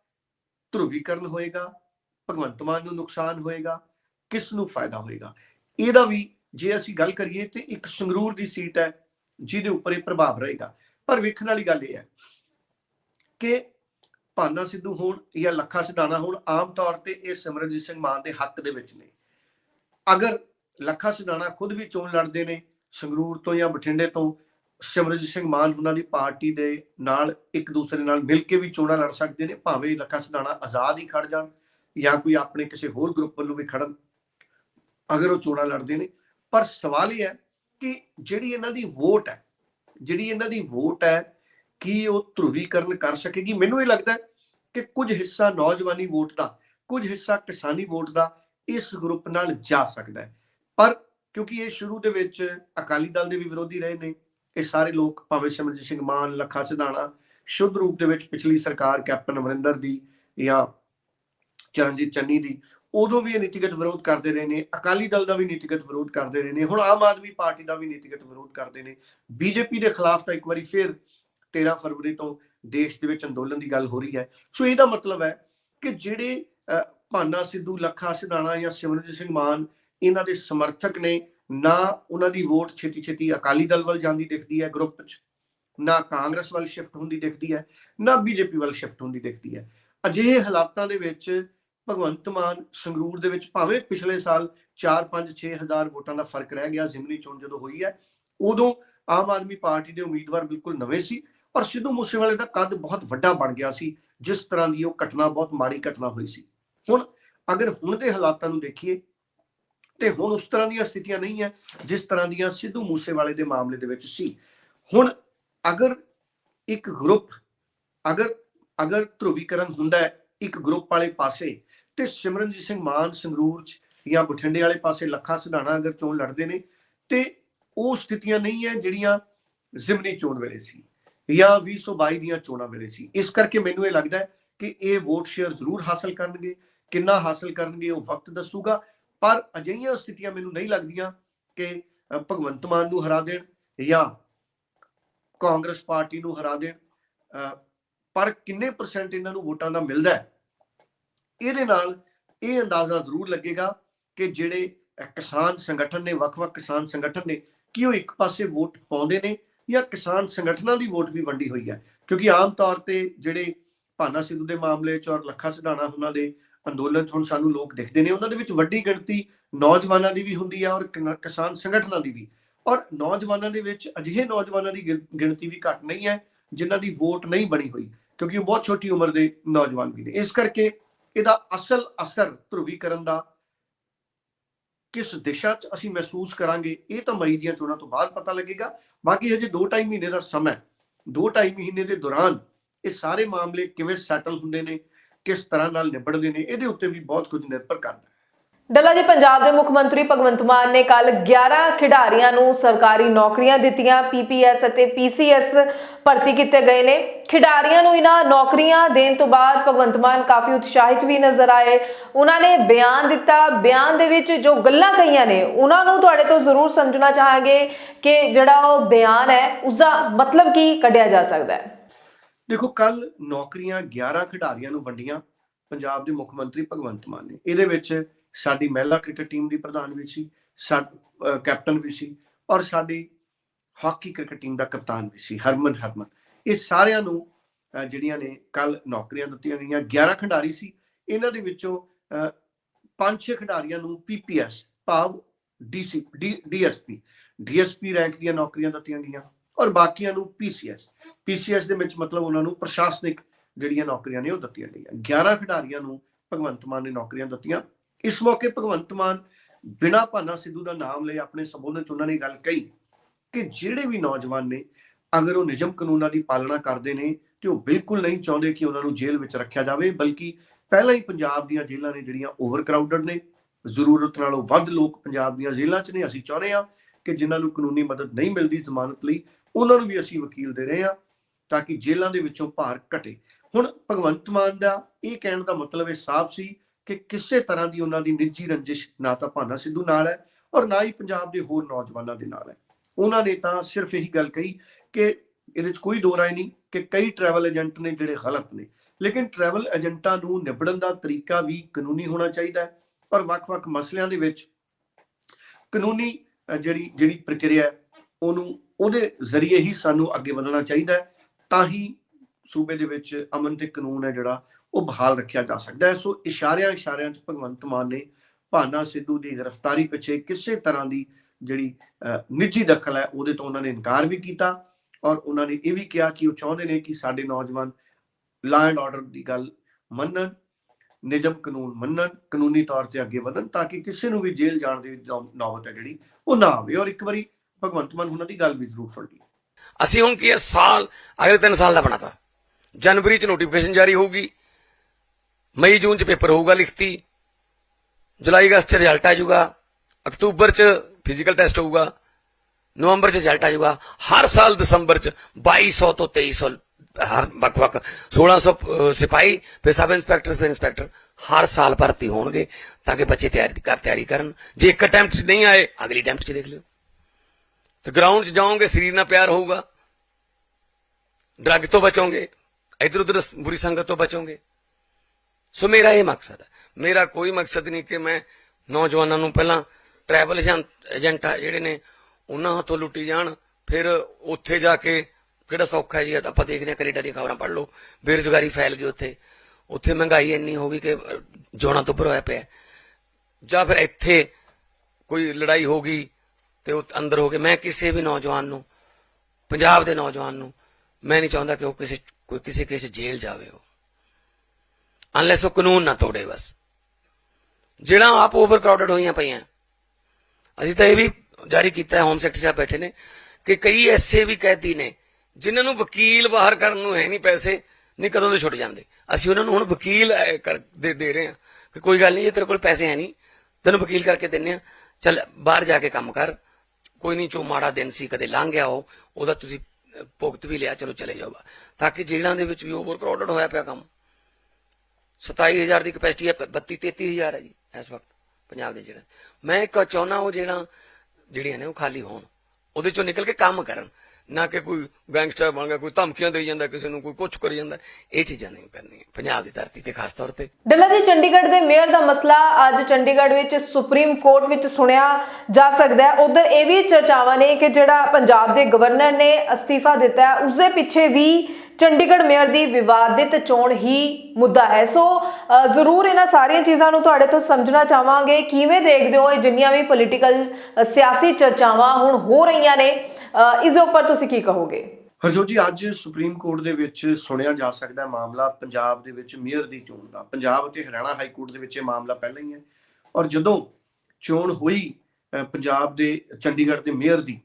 ਧਰੁਵੀਕਰਨ ਹੋਏਗਾ, ਭਗਵੰਤ ਮਾਨ ਨੂੰ ਨੁਕਸਾਨ ਹੋਏਗਾ ਕਿਸ ਨੂੰ ਫਾਇਦਾ ਹੋਏਗਾ? ਇਹਦਾ ਵੀ ਜੇ ਅਸੀਂ ਗੱਲ ਕਰੀਏ ਤੇ ਇੱਕ ਸੰਗਰੂਰ ਦੀ ਸੀਟ ਹੈ, ਜਿਹਦੇ ਉੱਪਰ ਇਹ ਪ੍ਰਭਾਵ ਰਹੇਗਾ। ਪਰ ਵੇਖਣ ਵਾਲੀ ਗੱਲ ਇਹ ਹੈ ਕਿ ਭਾਨਾ ਸਿੱਧੂ ਹੋਣ ਜਾਂ ਲੱਖਾ ਸਿਧਾਣਾ ਹੋਣ ਆਮ ਤੌਰ ਤੇ ਇਹ ਸਿਮਰਨਜੀਤ ਸਿੰਘ ਮਾਨ ਦੇ ਹੱਕ ਦੇ ਵਿੱਚ ਨੇ। ਅਗਰ ਲੱਖਾ ਸਿਧਾਣਾ ਖੁਦ ਵੀ ਚੋਣ ਲੜਦੇ ਨੇ, ਸੰਗਰੂਰ ਤੋਂ ਜਾਂ ਬਠਿੰਡੇ ਤੋਂ, ਸਿਮਰਨਜੀਤ ਸਿੰਘ ਮਾਨ ਉਹਨਾਂ ਦੀ ਪਾਰਟੀ ਦੇ ਨਾਲ ਇੱਕ ਦੂਸਰੇ ਨਾਲ ਮਿਲ ਕੇ ਵੀ ਚੋਣਾਂ ਲੜ ਸਕਦੇ ਨੇ, ਭਾਵੇਂ ਲੱਖਾ ਸਿਧਾਣਾ ਆਜ਼ਾਦ ਹੀ ਖੜ ਜਾਣ ਜਾਂ ਕੋਈ ਆਪਣੇ ਕਿਸੇ ਹੋਰ ਗਰੁੱਪ ਵੱਲੋਂ ਵੀ ਖੜਨ। ਅਗਰ ਉਹ ਚੋਣਾਂ ਲੜਦੇ ਨੇ, ਪਰ ਸਵਾਲ ਇਹ ਹੈ ਕਿ ਜਿਹੜੀ ਇਹਨਾਂ ਦੀ ਵੋਟ ਹੈ, ਜਿਹੜੀ ਇਹਨਾਂ ਦੀ ਵੋਟ ਹੈ, ਕੀ ਉਹ ਧਰੁਵੀਕਰਨ ਕਰ ਸਕੇਗੀ? ਮੈਨੂੰ ਇਹ ਲੱਗਦਾ ਕਿ ਕੁਝ ਹਿੱਸਾ ਨੌਜਵਾਨੀ ਵੋਟ ਦਾ, ਕੁਝ ਹਿੱਸਾ ਕਿਸਾਨੀ ਵੋਟ ਦਾ ਇਸ ਗਰੁੱਪ ਨਾਲ ਜਾ ਸਕਦਾ ਹੈ। ਪਰ ਕਿਉਂਕਿ ਇਹ ਸ਼ੁਰੂ ਦੇ ਵਿੱਚ ਅਕਾਲੀ ਦਲ ਦੇ ਵੀ ਵਿਰੋਧੀ ਰਹੇ ਨੇ, ਇਹ ਸਾਰੇ ਲੋਕ, ਭਾਵੇਂ ਸਿਮਰਜੀਤ ਸਿੰਘ ਮਾਨ, ਲੱਖਾ ਸਿਧਾਣਾ, ਸ਼ੁੱਧ ਰੂਪ ਦੇ ਵਿੱਚ ਪਿਛਲੀ ਸਰਕਾਰ ਕੈਪਟਨ ਅਮਰਿੰਦਰ ਦੀ ਜਾਂ ਚਰਨਜੀਤ ਚੰਨੀ ਦੀ ਉਦੋਂ ਵੀ ਇਹ ਨੀਤੀਗਤ ਵਿਰੋਧ ਕਰਦੇ ਰਹੇ ਨੇ, ਅਕਾਲੀ ਦਲ ਦਾ ਵੀ ਨੀਤੀਗਤ ਵਿਰੋਧ ਕਰਦੇ ਰਹੇ ਨੇ, ਹੁਣ ਆਮ ਆਦਮੀ ਪਾਰਟੀ ਦਾ ਵੀ ਨੀਤੀਗਤ ਵਿਰੋਧ ਕਰਦੇ ਨੇ। ਬੀਜੇਪੀ ਦੇ ਖਿਲਾਫ ਤਾਂ ਇੱਕ ਵਾਰੀ ਫਿਰ 13 ਫਰਵਰੀ ਤੋਂ ਦੇਸ਼ ਦੇ ਵਿੱਚ ਅੰਦੋਲਨ ਦੀ ਗੱਲ ਹੋ ਰਹੀ ਹੈ। ਸੋ ਇਹਦਾ ਮਤਲਬ ਹੈ ਕਿ ਜਿਹੜੇ ਭਾਨਾ ਸਿੱਧੂ, ਲੱਖਾ ਸਿਧਾਣਾ ਜਾਂ ਸਿਮਰਨਜੀਤ ਸਿੰਘ ਮਾਨ ਇਹਨਾਂ ਦੇ ਸਮਰਥਕ ਨੇ, ਨਾ ਉਹਨਾਂ ਦੀ ਵੋਟ ਛੇਤੀ ਛੇਤੀ ਅਕਾਲੀ ਦਲ ਵੱਲ ਜਾਂਦੀ ਦਿਖਦੀ ਹੈ ਗਰੁੱਪ 'ਚ, ਨਾ ਕਾਂਗਰਸ ਵੱਲ ਸ਼ਿਫਟ ਹੁੰਦੀ ਦਿਖਦੀ ਹੈ, ਨਾ ਬੀਜੇਪੀ ਵੱਲ ਸ਼ਿਫਟ ਹੁੰਦੀ ਦਿਖਦੀ ਹੈ। ਅਜਿਹੇ ਹਾਲਾਤਾਂ ਦੇ ਵਿੱਚ ਭਗਵੰਤ ਮਾਨ ਸੰਗਰੂਰ ਦੇ ਵਿੱਚ ਭਾਵੇਂ ਪਿਛਲੇ ਸਾਲ 4 5 6 ਹਜ਼ਾਰ ਵੋਟਾਂ ਦਾ ਫ਼ਰਕ ਰਹਿ ਗਿਆ, ਜ਼ਿਮਨੀ ਚੋਣ ਜਦੋਂ ਹੋਈ ਹੈ, ਉਦੋਂ ਆਮ ਆਦਮੀ ਪਾਰਟੀ ਦੇ ਉਮੀਦਵਾਰ ਬਿਲਕੁਲ ਨਵੇਂ ਸੀ ਔਰ ਸਿੱਧੂ ਮੂਸੇਵਾਲੇ ਦਾ ਕੱਦ ਬਹੁਤ ਵੱਡਾ ਬਣ ਗਿਆ ਸੀ, ਜਿਸ ਤਰ੍ਹਾਂ ਦੀ ਉਹ ਘਟਨਾ, ਬਹੁਤ ਮਾੜੀ ਘਟਨਾ ਹੋਈ ਸੀ। ਹੁਣ ਅਗਰ ਹੁਣ ਦੇ ਹਾਲਾਤਾਂ ਨੂੰ ਦੇਖੀਏ ਤੇ ਹੁਣ ਉਸ ਤਰ੍ਹਾਂ ਦੀਆਂ ਸਥਿਤੀਆਂ ਨਹੀਂ ਹੈ, ਜਿਸ ਤਰ੍ਹਾਂ ਦੀਆਂ ਸਿੱਧੂ ਮੂਸੇਵਾਲੇ ਦੇ ਮਾਮਲੇ ਦੇ ਵਿੱਚ ਸੀ। ਹੁਣ ਅਗਰ ਇੱਕ ਗਰੁੱਪ, ਅਗਰ ਅਗਰ ਧਰੁਵੀਕਰਨ ਹੁੰਦਾ ਹੈ, ਇੱਕ ਗਰੁੱਪ ਵਾਲੇ ਪਾਸੇ ਤੇ ਸਿਮਰਨਜੀਤ ਸਿੰਘ ਮਾਨ ਸੰਗਰੂਰ ਚ ਜਾਂ ਬਠਿੰਡੇ ਵਾਲੇ ਪਾਸੇ ਲੱਖਾ ਸਿਧਾਣਾ ਅਗਰ ਚੋਣ ਲੜਦੇ ਨੇ, ਤੇ ਉਹ ਸਥਿਤੀਆਂ ਨਹੀਂ ਹੈ ਜਿਹੜੀਆਂ ਜ਼ਿਮਨੀ ਚੋਣ ਵੇਲੇ ਸੀ ਜਾਂ 2022 ਦੀਆਂ ਚੋਣਾਂ ਵੇਲੇ ਸੀ। ਇਸ ਕਰਕੇ ਮੈਨੂੰ ਇਹ ਲੱਗਦਾ ਹੈ ਕਿ ਇਹ ਵੋਟ ਸ਼ੇਅਰ ਜ਼ਰੂਰ ਹਾਸਲ ਕਰਨਗੇ, ਕਿੰਨਾ ਹਾਸਲ ਕਰਨਗੇ ਉਹ ਵਕਤ ਦੱਸੂਗਾ, ਪਰ ਅਜਿਹੀਆਂ ਸਥਿਤੀਆਂ ਮੈਨੂੰ ਨਹੀਂ ਲੱਗਦੀਆਂ ਕਿ ਭਗਵੰਤ ਮਾਨ ਨੂੰ ਹਰਾ ਦੇਣ ਜਾਂ ਕਾਂਗਰਸ ਪਾਰਟੀ ਨੂੰ ਹਰਾ ਦੇਣ। ਪਰ ਕਿੰਨੇ ਪਰਸੈਂਟ ਇਹਨਾਂ ਨੂੰ ਵੋਟਾਂ ਦਾ ਮਿਲਦਾ ਹੈ ਇਹਦੇ ਨਾਲ ਇਹ ਅੰਦਾਜ਼ਾ ਜ਼ਰੂਰ ਲੱਗੇਗਾ ਕਿ ਜਿਹੜੇ ਕਿਸਾਨ ਸੰਗਠਨ ਨੇ, ਵੱਖ-ਵੱਖ ਕਿਸਾਨ ਸੰਗਠਨ ਨੇ ਕਿ ਉਹ ਇੱਕ ਪਾਸੇ ਵੋਟ ਪਾਉਂਦੇ ਨੇ ਜਾਂ ਕਿਸਾਨ ਸੰਗਠਨਾਂ ਦੀ ਵੋਟ ਵੀ ਵੰਡੀ ਹੋਈ ਹੈ? ਕਿਉਂਕਿ ਆਮ ਤੌਰ ਤੇ ਜਿਹੜੇ ਭਾਨਾ ਸਿੱਧੂ ਦੇ ਮਾਮਲੇ ਚ ਔਰ ਲੱਖਾ ਸਿਧਾਣਾ ਉਹਨਾਂ ਦੇ ਅੰਦੋਲਨ 'ਚ ਹੁਣ ਸਾਨੂੰ ਲੋਕ ਦੇਖਦੇ ਨੇ, ਉਹਨਾਂ ਦੇ ਵਿੱਚ ਵੱਡੀ ਗਿਣਤੀ ਨੌਜਵਾਨਾਂ ਦੀ ਵੀ ਹੁੰਦੀ ਹੈ ਔਰ ਕਿਸਾਨ ਸੰਗਠਨਾਂ ਦੀ ਵੀ। ਔਰ ਨੌਜਵਾਨਾਂ ਦੇ ਵਿੱਚ ਅਜਿਹੇ ਨੌਜਵਾਨਾਂ ਦੀ ਗਿਣ- ਗਿਣਤੀ ਵੀ ਘੱਟ ਨਹੀਂ ਹੈ, ਜਿਨ੍ਹਾਂ ਦੀ ਵੋਟ ਨਹੀਂ ਬਣੀ ਹੋਈ, ਕਿਉਂਕਿ ਉਹ ਬਹੁਤ ਛੋਟੀ ਉਮਰ ਦੇ ਨੌਜਵਾਨ ਵੀ ਨੇ। ਇਸ ਕਰਕੇ ਇਹਦਾ ਅਸਲ ਅਸਰ ਧਰੁਵੀਕਰਨ ਦਾ ਕਿਸ ਦਿਸ਼ਾ 'ਚ ਅਸੀਂ ਮਹਿਸੂਸ ਕਰਾਂਗੇ, ਇਹ ਤਾਂ ਮਈ ਦੀਆਂ ਚੋਣਾਂ ਤੋਂ ਬਾਅਦ ਪਤਾ ਲੱਗੇਗਾ। ਬਾਕੀ ਹਜੇ 2.5 ਮਹੀਨੇ ਦਾ ਸਮਾਂ 2.5 ਮਹੀਨੇ ਦੇ ਦੌਰਾਨ ਇਹ ਸਾਰੇ ਮਾਮਲੇ ਕਿਵੇਂ ਸੈਟਲ ਹੁੰਦੇ ਨੇ, ਕਿਸ ਤਰ੍ਹਾਂ ਨਾਲ ਨਿਬੜਦੇ ਨੇ, ਇਹਦੇ ਉੱਤੇ ਵੀ ਬਹੁਤ ਕੁਝ ਨਿਰਭਰ ਕਰਦਾ ਹੈ। ਡੱਲਾ ਜੀ ਪੰਜਾਬ ਦੇ ਮੁੱਖ ਮੰਤਰੀ ਭਗਵੰਤ ਮਾਨ ਨੇ ਕੱਲ 11 ਖਿਡਾਰੀਆਂ ਨੂੰ ਸਰਕਾਰੀ ਨੌਕਰੀਆਂ ਦਿੱਤੀਆਂ ਪੀਪੀਐਸ ਅਤੇ ਪੀਸੀਐਸ ਭਰਤੀ ਕੀਤੇ ਗਏ ਨੇ। ਖਿਡਾਰੀਆਂ ਨੂੰ ਇਹਨਾਂ ਨੌਕਰੀਆਂ ਦੇਣ ਤੋਂ ਬਾਅਦ ਭਗਵੰਤ ਮਾਨ ਕਾਫੀ ਉਤਸ਼ਾਹਿਤ ਵੀ ਨਜ਼ਰ ਆਏ। ਉਹਨਾਂ ਨੇ ਬਿਆਨ ਦਿੱਤਾ। ਬਿਆਨ ਦੇ ਵਿੱਚ ਜੋ ਗੱਲਾਂ ਕਹੀਆਂ ਨੇ ਉਹਨਾਂ ਨੂੰ ਤੁਹਾਡੇ ਤੋਂ ਜ਼ਰੂਰ ਸਮਝਣਾ ਚਾਹਾਂਗੇ ਕਿ ਜਿਹੜਾ ਉਹ ਬਿਆਨ ਹੈ ਉਸ ਦਾ ਮਤਲਬ ਕੀ ਕੱਢਿਆ ਜਾ ਸਕਦਾ ਹੈ। ਦੇਖੋ ਕੱਲ ਨੌਕਰੀਆਂ 11 ਖਿਡਾਰੀਆਂ ਨੂੰ ਵੰਡੀਆਂ ਪੰਜਾਬ ਦੇ ਮੁੱਖ ਮੰਤਰੀ ਭਗਵੰਤ ਮਾਨ ਨੇ। ਇਹਦੇ ਵਿੱਚ ਸਾਡੀ ਮਹਿਲਾ ਕ੍ਰਿਕਟ ਟੀਮ ਦੀ ਪ੍ਰਧਾਨ ਵੀ ਸੀ, ਸਾ ਕੈਪਟਨ ਵੀ ਸੀ ਔਰ ਸਾਡੀ ਹਾਕੀ ਕ੍ਰਿਕਟ ਟੀਮ ਦਾ ਕਪਤਾਨ ਵੀ ਸੀ, ਹਰਮਨ ਹਰਮਨ। ਇਹ ਸਾਰਿਆਂ ਨੂੰ ਜਿਹੜੀਆਂ ਨੇ ਕੱਲ ਨੌਕਰੀਆਂ ਦਿੱਤੀਆਂ ਗਈਆਂ 11 ਖਿਡਾਰੀ ਸੀ। ਇਹਨਾਂ ਦੇ ਵਿੱਚੋਂ, ਅਹ ਪੰਜ ਛੇ ਖਿਡਾਰੀਆਂ ਨੂੰ ਪੀਪੀਐਸ ਭਾਵ ਡੀਸੀ ਡੀਐਸਪੀ ਡੀਐਸਪੀ ਰੈਂਕ ਦੀਆਂ ਨੌਕਰੀਆਂ ਦਿੱਤੀਆਂ ਗਈਆਂ ਔਰ ਬਾਕੀਆਂ ਨੂੰ ਪੀਸੀਐਸ ਪੀਸੀਐਸ ਦੇ ਵਿੱਚ ਮਤਲਬ ਉਹਨਾਂ ਨੂੰ ਪ੍ਰਸ਼ਾਸਨਿਕ ਜਿਹੜੀਆਂ ਨੌਕਰੀਆਂ ਨੇ ਉਹ ਦਿੱਤੀਆਂ ਗਈਆਂ। 11 ਖਿਡਾਰੀਆਂ ਨੂੰ ਭਗਵੰਤ ਮਾਨ ਨੇ ਨੌਕਰੀਆਂ ਦਿੱਤੀਆਂ ਇਸ ਮੌਕੇ ਭਗਵੰਤ ਮਾਨ ਬਿਨਾ ਭਾਨਾ ਸਿੱਧੂ ਦਾ ਨਾਮ ਲਏ ਆਪਣੇ ਸੰਬੋਧਨ ਚ ਉਹਨਾਂ ਨੇ ਗੱਲ ਕਹੀ ਕਿ ਜਿਹੜੇ ਵੀ ਨੌਜਵਾਨ ਨੇ, ਅਗਰ ਉਹ ਨਿਯਮ ਕਾਨੂੰਨਾਂ ਦੀ ਪਾਲਣਾ ਕਰਦੇ ਨੇ ਤੇ ਉਹ ਬਿਲਕੁਲ ਨਹੀਂ ਚਾਹੁੰਦੇ ਕਿ ਉਹਨਾਂ ਨੂੰ ਜੇਲ੍ਹ ਵਿੱਚ ਰੱਖਿਆ ਜਾਵੇ, ਬਲਕਿ ਪਹਿਲਾਂ ਹੀ ਪੰਜਾਬ ਦੀਆਂ ਜੇਲ੍ਹਾਂ ਨੇ ਜਿਹੜੀਆਂ ਓਵਰਕਰਾਊਡਡ ਨੇ, ਜ਼ਰੂਰਤ ਨਾਲੋਂ ਵੱਧ ਲੋਕ ਪੰਜਾਬ ਦੀਆਂ ਜੇਲ੍ਹਾਂ 'ਚ ਨੇ, ਅਸੀਂ ਚਾਹੁੰਦੇ ਹਾਂ ਕਿ ਜਿਨ੍ਹਾਂ ਨੂੰ ਕਾਨੂੰਨੀ ਮਦਦ ਨਹੀਂ ਮਿਲਦੀ ਜ਼ਮਾਨਤ ਲਈ, ਉਹਨਾਂ ਨੂੰ ਵੀ ਅਸੀਂ ਵਕੀਲ ਦੇ ਰਹੇ ਹਾਂ ਤਾਂ ਕਿ ਜੇਲ੍ਹਾਂ ਦੇ ਵਿੱਚੋਂ ਭਾਰ ਘਟੇ। ਹੁਣ ਭਗਵੰਤ ਮਾਨ ਦਾ ਇਹ ਕਹਿਣ ਦਾ ਮਤਲਬ ਇਹ ਸਾਫ਼ ਸੀ ਕਿ ਕਿਸੇ ਤਰ੍ਹਾਂ ਦੀ ਉਹਨਾਂ ਦੀ ਨਿੱਜੀ ਰੰਜਿਸ਼ ਨਾ ਤਾਂ ਭਾਨਾ ਸਿੱਧੂ ਨਾਲ ਹੈ ਔਰ ਨਾ ਹੀ ਪੰਜਾਬ ਦੇ ਹੋਰ ਨੌਜਵਾਨਾਂ ਦੇ ਨਾਲ ਹੈ। ਉਹਨਾਂ ਨੇ ਤਾਂ ਸਿਰਫ ਇਹੀ ਗੱਲ ਕਹੀ ਕਿ ਇਹਦੇ 'ਚ ਕੋਈ ਦੋ ਰਾਏ ਨਹੀਂ ਕਿ ਕਈ ਟਰੈਵਲ ਏਜੰਟ ਨੇ ਜਿਹੜੇ ਗਲਤ ਨੇ। ਲੇਕਿਨ ਟਰੈਵਲ ਏਜੰਟਾਂ ਨੂੰ ਨਿਬੜਨ ਦਾ ਤਰੀਕਾ ਵੀ ਕਾਨੂੰਨੀ ਹੋਣਾ ਚਾਹੀਦਾ ਹੈ ਔਰ ਵੱਖ-ਵੱਖ ਮਸਲਿਆਂ ਦੇ ਵਿੱਚ ਕਾਨੂੰਨੀ ਜਿਹੜੀ ਜਿਹੜੀ ਪ੍ਰਕਿਰਿਆ ਉਹਨੂੰ, ਉਹਦੇ ਜ਼ਰੀਏ ਹੀ ਸਾਨੂੰ ਅੱਗੇ ਵਧਣਾ ਚਾਹੀਦਾ ਹੈ। ਤਾਂ ਹੀ ਸੂਬੇ ਦੇ ਵਿੱਚ ਅਮਨ ਤੇ ਕਾਨੂੰਨ ਹੈ ਜਿਹੜਾ ਉਹ ਬਹਾਲ ਰੱਖਿਆ ਜਾ ਸਕਦਾ ਹੈ। ਸੋ ਇਸ਼ਾਰਿਆਂ ਇਸ਼ਾਰਿਆਂ 'ਚ ਭਗਵੰਤ ਮਾਨ ਨੇ ਭਾਨਾ ਸਿੱਧੂ ਦੀ ਗ੍ਰਿਫਤਾਰੀ ਪਿੱਛੇ ਕਿਸੇ ਤਰ੍ਹਾਂ ਦੀ ਜਿਹੜੀ ਨਿੱਜੀ ਦਖਲ ਹੈ, ਉਹਦੇ ਤੋਂ ਉਹਨਾਂ ਨੇ ਇਨਕਾਰ ਵੀ ਕੀਤਾ ਔਰ ਉਹਨਾਂ ਨੇ ਇਹ ਵੀ ਕਿਹਾ ਕਿ ਉਹ ਚਾਹੁੰਦੇ ਨੇ ਕਿ ਸਾਡੇ ਨੌਜਵਾਨ ਲਾ ਐਂਡ ਆਰਡਰ ਦੀ ਗੱਲ ਮੰਨਣ, ਨਿਯਮ ਕਾਨੂੰਨ ਮੰਨਣ, ਕਾਨੂੰਨੀ ਤੌਰ ਤੇ ਅੱਗੇ ਵਧਣ ਤਾਂ ਕਿ ਕਿਸੇ ਨੂੰ ਵੀ ਜੇਲ੍ਹ ਜਾਣ ਦੀ ਨੌਬਤ ਹੈ ਜਿਹੜੀ, ਉਹ ਨਾ ਆਵੇ। ਔਰ ਇੱਕ ਵਾਰੀ ਭਗਵੰਤ ਮਾਨ ਉਹਨਾਂ ਦੀ ਗੱਲ ਵੀ ਜ਼ਰੂਰ ਸੁਣ ਲਈ ਅਸੀਂ ਹੁਣ ਕੀ ਹੈ? ਸਾਲ, ਅਗਲੇ 3 ਸਾਲ ਦਾ ਬਣਾਤਾ। ਜਨਵਰੀ ਚ ਨੋਟੀਫਿਕੇਸ਼ਨ ਜਾਰੀ ਹੋਊਗੀ। ਮਈ ਜੂਨ ਚ ਪੇਪਰ ਹੋਊਗਾ ਲਿਖਤੀ ਜੁਲਾਈ ਅਗਸਤ ਚ ਰਿਜ਼ਲਟ ਆ ਜਾਊਗਾ ਅਕਤੂਬਰ ਚ ਫਿਜ਼ੀਕਲ ਟੈਸਟ ਹੋਊਗਾ ਨਵੰਬਰ ਚ ਰਿਜ਼ਲਟ ਆ ਜਾਊਗਾ ਹਰ ਸਾਲ ਦਸੰਬਰ ਚ 2200 ਤੋਂ 2300 ਹਰ ਵੱਖ ਵੱਖ 1600 ਅਹ, ਸਿਪਾਹੀ ਫਿਰ ਸਬ ਇੰਸਪੈਕਟਰ ਫਿਰ ਇੰਸਪੈਕਟਰ ਹਰ ਸਾਲ ਭਰਤੀ ਹੋਣਗੇ ਤਾਂ ਕਿ ਬੱਚੇ ਤਿਆਰੀ ਕਰ ਤਿਆਰੀ ਕਰਨ। ਜੇ ਇੱਕ ਅਟੈਂਪਟ ਨਹੀਂ ਆਏ ਅਗਲੀ ਅਟੈਂਪਟ ਚ ਦੇਖ ਲਿਓ। ਤੇ ਗਰਾਊਂਡ 'ਚ ਜਾਓਗੇ ਸਰੀਰ ਨਾਲ ਪਿਆਰ ਹੋਊਗਾ। ਡਰੱਗ ਤੋਂ ਬਚੋਗੇ ਇਧਰ ਉਧਰ ਬੁਰੀ ਸੰਗਤ ਤੋਂ ਬਚੋਗੇ। ਸੋ ਮੇਰਾ ਇਹ ਮਕਸਦ ਹੈ। ਮੇਰਾ ਕੋਈ ਮਕਸਦ ਨਹੀਂ ਕਿ ਮੈਂ ਨੌਜਵਾਨਾਂ ਨੂੰ ਪਹਿਲਾਂ ਟਰੈਵਲ ਏਜੰਟ ਆ ਜਿਹੜੇ ਨੇ ਉਹਨਾਂ ਹੱਥੋਂ ਲੁੱਟੀ ਜਾਣ ਫਿਰ ਉੱਥੇ ਜਾ ਕੇ ਕਿਹੜਾ ਸੌਖਾ ਜੀ ਆਪਾਂ ਦੇਖਦੇ ਹਾਂ ਕੈਨੇਡਾ ਦੀਆਂ ਖਬਰਾਂ ਪੜ੍ਹ ਲਓ ਬੇਰੁਜ਼ਗਾਰੀ ਫੈਲ ਗਈ ਉੱਥੇ। ਉੱਥੇ ਮਹਿੰਗਾਈ ਇੰਨੀ ਹੋ ਗਈ ਕਿ ਅਹ, ਤੋਂ ਉੱਪਰ ਪਿਆ ਜਾਂ ਫਿਰ ਇੱਥੇ ਕੋਈ ਲੜਾਈ ਹੋ ਗਈ ਤੇ ਉਹ ਅੰਦਰ ਹੋ ਕੇ ਮੈਂ ਕਿਸੇ ਵੀ ਨੌਜਵਾਨ ਨੂੰ ਪੰਜਾਬ ਦੇ ਨੌਜਵਾਨ ਨੂੰ ਮੈਂ ਨਹੀਂ ਚਾਹੁੰਦਾ ਕਿ ਉਹ ਕਿਸੇ ਕੋਈ ਕਿਸੇ ਕਿਸੇ ਜੇਲ੍ਹ ਜਾਵੇ ਉਹ। ਅਨਲੈਸ ਉਹ ਕਾਨੂੰਨ ਨਾ ਤੋੜੇ ਬਸ। ਜਿਹੜਾ ਆਪ ਓਵਰਕਰਾਊਡਡ ਹੋਈਆਂ ਪਈਆਂ। ਅਸੀਂ ਤਾਂ ਇਹ ਵੀ ਜਾਰੀ ਕੀਤਾ ਹੈ ਹੋਮ ਸੈਕਟਰੀ ਸਾਹਿਬ ਬੈਠੇ ਨੇ, ਕਿ ਕਈ ਐਸੇ ਵੀ ਕੈਦੀ ਨੇ, ਜਿਨ੍ਹਾਂ ਨੂੰ ਵਕੀਲ ਬਾਹਰ ਕਰਨ ਨੂੰ ਹੈ ਨਹੀਂ ਪੈਸੇ, ਨਹੀਂ ਕਦੋਂ ਦੇ ਛੁੱਟ ਜਾਂਦੇ। ਅਸੀਂ ਉਹਨਾਂ ਨੂੰ ਹੁਣ ਵਕੀਲ ਕਰ, ਦੇ ਦੇ ਰਹੇ ਹਾਂ ਕਿ ਕੋਈ ਗੱਲ ਨਹੀਂ, ਇਹ ਤੇਰੇ ਕੋਲ ਪੈਸੇ ਹੈ ਨਹੀਂ। ਤੈਨੂੰ ਵਕੀਲ ਕਰਕੇ ਦਿੰਨੇ ਆ ਚੱਲ, ਬਾਹਰ ਜਾ ਕੇ ਕੰਮ ਕਰ। ਕੋਈ ਨਹੀਂ, ਜੋ ਮਾੜਾ ਦਿਨ ਸੀ, ਕਦੇ ਲੰਘ ਗਿਆ ਉਹ, ਉਹਦਾ ਤੁਸੀਂ ਭੁਗਤ ਵੀ ਲਿਆ, ਚਲੋ ਚਲੇ ਜਾਓ ਤਾਂ ਕਿ ਜੇਲ੍ਹਾਂ ਦੇ ਵਿੱਚ ਵੀ ਓਵਰ ਓਵਰਕਰਾਊਡਡ ਹੋਇਆ ਪਿਆ ਕੰਮ। 27000 ਦੀ ਕਪੈਸਿਟੀ ਹੈ 32 33000 ਹੈ ਜੀ, ਇਸ ਵਕਤ, ਪੰਜਾਬ ਦੇ ਜਿਹੜਾ। ਮੈਂ ਇੱਕ ਚਾਹੁੰਦਾ ਉਹ ਜਿਹੜਾ, ਜਿਹੜੀਆਂ ਨੇ ਉਹ ਖਾਲੀ ਹੋਣ। ਉਹਦੇ ਚੋਂ ਨਿਕਲ ਕੇ ਕੰਮ ਕਰਨ। ਨਾ ਕਿ ਕੋਈ ਗੈਂਗਸਟਰ ਬਣ ਗਿਆ, ਕੋਈ ਧਮਕੀਆਂ ਦੇਈ ਜਾਂਦਾ, ਕਿਸੇ ਨੂੰ ਕੋਈ ਕੁਝ ਕਰੀ ਜਾਂਦਾ, ਇਹ ਚੀਜ਼ਾਂ ਨਹੀਂ ਕਰਨੀਆਂ, ਪੰਜਾਬ ਦੀ ਧਰਤੀ ਤੇ ਖਾਸ ਤੌਰ ਤੇ। ਡੱਲਾ ਜੀ, ਚੰਡੀਗੜ੍ਹ ਦੇ ਮੇਅਰ ਦਾ ਮਸਲਾ ਅੱਜ ਚੰਡੀਗੜ੍ਹ ਵਿੱਚ ਸੁਪਰੀਮ ਕੋਰਟ ਵਿੱਚ ਸੁਣਿਆ ਜਾ ਸਕਦਾ ਹੈ। ਉਧਰ ਇਹ ਵੀ ਚਰਚਾਵਾਂ ਨੇ ਕਿ ਜਿਹੜਾ ਪੰਜਾਬ ਦੇ ਗਵਰਨਰ ਨੇ ਅਸਤੀਫਾ ਦਿੱਤਾ ਹੈ ਉਸ ਦੇ ਪਿੱਛੇ ਵੀ ਚੰਡੀਗੜ੍ਹ ਮੇਅਰ ਦੀ ਵਿਵਾਦਿਤ ਚੋਣ ਹੀ ਮੁੱਦਾ ਹੈ। ਸੋ ਜ਼ਰੂਰ ਇਹਨਾਂ ਸਾਰੀਆਂ ਚੀਜ਼ਾਂ ਨੂੰ ਤੁਹਾਡੇ ਤੋਂ ਸਮਝਣਾ ਚਾਹਾਂਗੇ। ਕਿਵੇਂ ਦੇਖਦੇ ਹੋ ਇਹ ਜਿੰਨੀਆਂ ਵੀ ਪੋਲੀਟੀਕਲ ਸਿਆਸੀ ਚਰਚਾਵਾਂ ਹੁਣ ਹੋ ਰਹੀਆਂ ਨੇ? ਇਸ ਦੇ ਉੱਪਰ ਤੁਸੀਂ ਕੀ ਕਹੋਗੇ? ਹਰਜੋਤ ਜੀ, ਅੱਜ ਸੁਪਰੀਮ ਕੋਰਟ ਦੇ ਵਿੱਚ ਸੁਣਿਆ ਜਾ ਸਕਦਾ ਹੈ ਮਾਮਲਾ ਪੰਜਾਬ ਦੇ ਵਿੱਚ ਮੇਅਰ ਦੀ ਚੋਣ ਦਾ। ਪੰਜਾਬ ਅਤੇ ਹਰਿਆਣਾ ਹਾਈ ਕੋਰਟ ਦੇ ਵਿੱਚ ਇਹ ਮਾਮਲਾ ਪਹਿਲਾਂ ਹੀ ਹੈ। ਔਰ ਜਦੋਂ ਚੋਣ ਹੋਈ ਪੰਜਾਬ ਦੇ ਚੰਡੀਗੜ੍ਹ ਦੇ ਮੇਅਰ ਦੀ,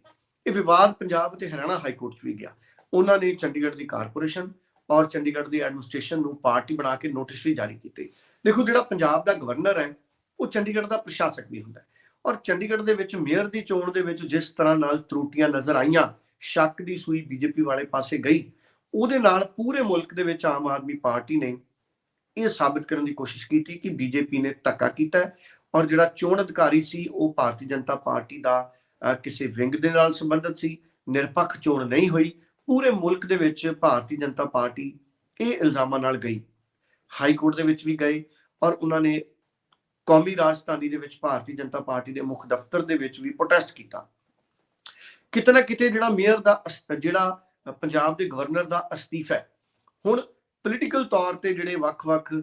ਇਹ ਵਿਵਾਦ ਪੰਜਾਬ ਅਤੇ ਹਰਿਆਣਾ ਹਾਈ ਕੋਰਟ 'ਚ ਵੀ ਗਿਆ। ਉਹਨਾਂ ਨੇ ਚੰਡੀਗੜ੍ਹ ਦੀ ਕਾਰਪੋਰੇਸ਼ਨ ਔਰ ਚੰਡੀਗੜ੍ਹ ਦੀ ਐਡਮਿਨਿਸਟ੍ਰੇਸ਼ਨ ਨੂੰ ਪਾਰਟੀ ਬਣਾ ਕੇ ਨੋਟਿਸ ਵੀ ਜਾਰੀ ਕੀਤੇ। ਦੇਖੋ, ਜਿਹੜਾ ਪੰਜਾਬ ਦਾ ਗਵਰਨਰ ਹੈ, ਉਹ ਚੰਡੀਗੜ੍ਹ ਦਾ ਪ੍ਰਸ਼ਾਸਕ ਵੀ ਹੁੰਦਾ ਹੈ। ਔਰ ਚੰਡੀਗੜ੍ਹ ਦੇ ਵਿੱਚ ਮੇਅਰ ਦੀ ਚੋਣ ਦੇ ਵਿੱਚ ਜਿਸ ਤਰ੍ਹਾਂ ਨਾਲ ਤਰੁੱਟੀਆਂ ਨਜ਼ਰ ਆਈਆਂ, ਸ਼ੱਕ ਦੀ ਸੂਈ ਬੀਜੇਪੀ ਵਾਲੇ ਪਾਸੇ ਗਈ, ਉਹਦੇ ਨਾਲ ਪੂਰੇ ਮੁਲਕ ਦੇ ਵਿੱਚ ਆਮ ਆਦਮੀ ਪਾਰਟੀ ਨੇ ਇਹ ਸਾਬਿਤ ਕਰਨ ਦੀ ਕੋਸ਼ਿਸ਼ ਕੀਤੀ ਕਿ ਬੀਜੇਪੀ ਨੇ ਧੱਕਾ ਕੀਤਾ ਔਰ ਜਿਹੜਾ ਚੋਣ ਅਧਿਕਾਰੀ ਸੀ, ਉਹ ਭਾਰਤੀ ਜਨਤਾ ਪਾਰਟੀ ਦਾ ਕਿਸੇ ਵਿੰਗ ਦੇ ਨਾਲ ਸੰਬੰਧਿਤ ਸੀ, ਨਿਰਪੱਖ ਚੋਣ ਨਹੀਂ ਹੋਈ, ਪੂਰੇ ਮੁਲਕ ਦੇ ਵਿੱਚ ਭਾਰਤੀ ਜਨਤਾ ਪਾਰਟੀ ਇਹ ਇਲਜ਼ਾਮਾਂ ਨਾਲ ਗਈ। ਹਾਈ ਕੋਰਟ ਦੇ ਵਿੱਚ ਵੀ ਗਏ ਔਰ ਉਹਨਾਂ ਨੇ ਕੌਮੀ ਰਾਜਧਾਨੀ ਦੇ ਵਿੱਚ ਭਾਰਤੀ ਜਨਤਾ ਪਾਰਟੀ ਦੇ ਮੁੱਖ ਦਫ਼ਤਰ ਦੇ ਵਿੱਚ ਵੀ ਪ੍ਰੋਟੈਸਟ ਕੀਤਾ। ਕਿਤੇ ਨਾ ਕਿਤੇ ਜਿਹੜਾ ਮੇਅਰ ਦਾ ਜਿਹੜਾ ਪੰਜਾਬ ਦੇ ਗਵਰਨਰ ਦਾ ਅਸਤੀਫਾ ਹੈ। ਹੁਣ ਪੋਲੀਟੀਕਲ ਤੌਰ ਤੇ ਜਿਹੜੇ ਵੱਖ-ਵੱਖ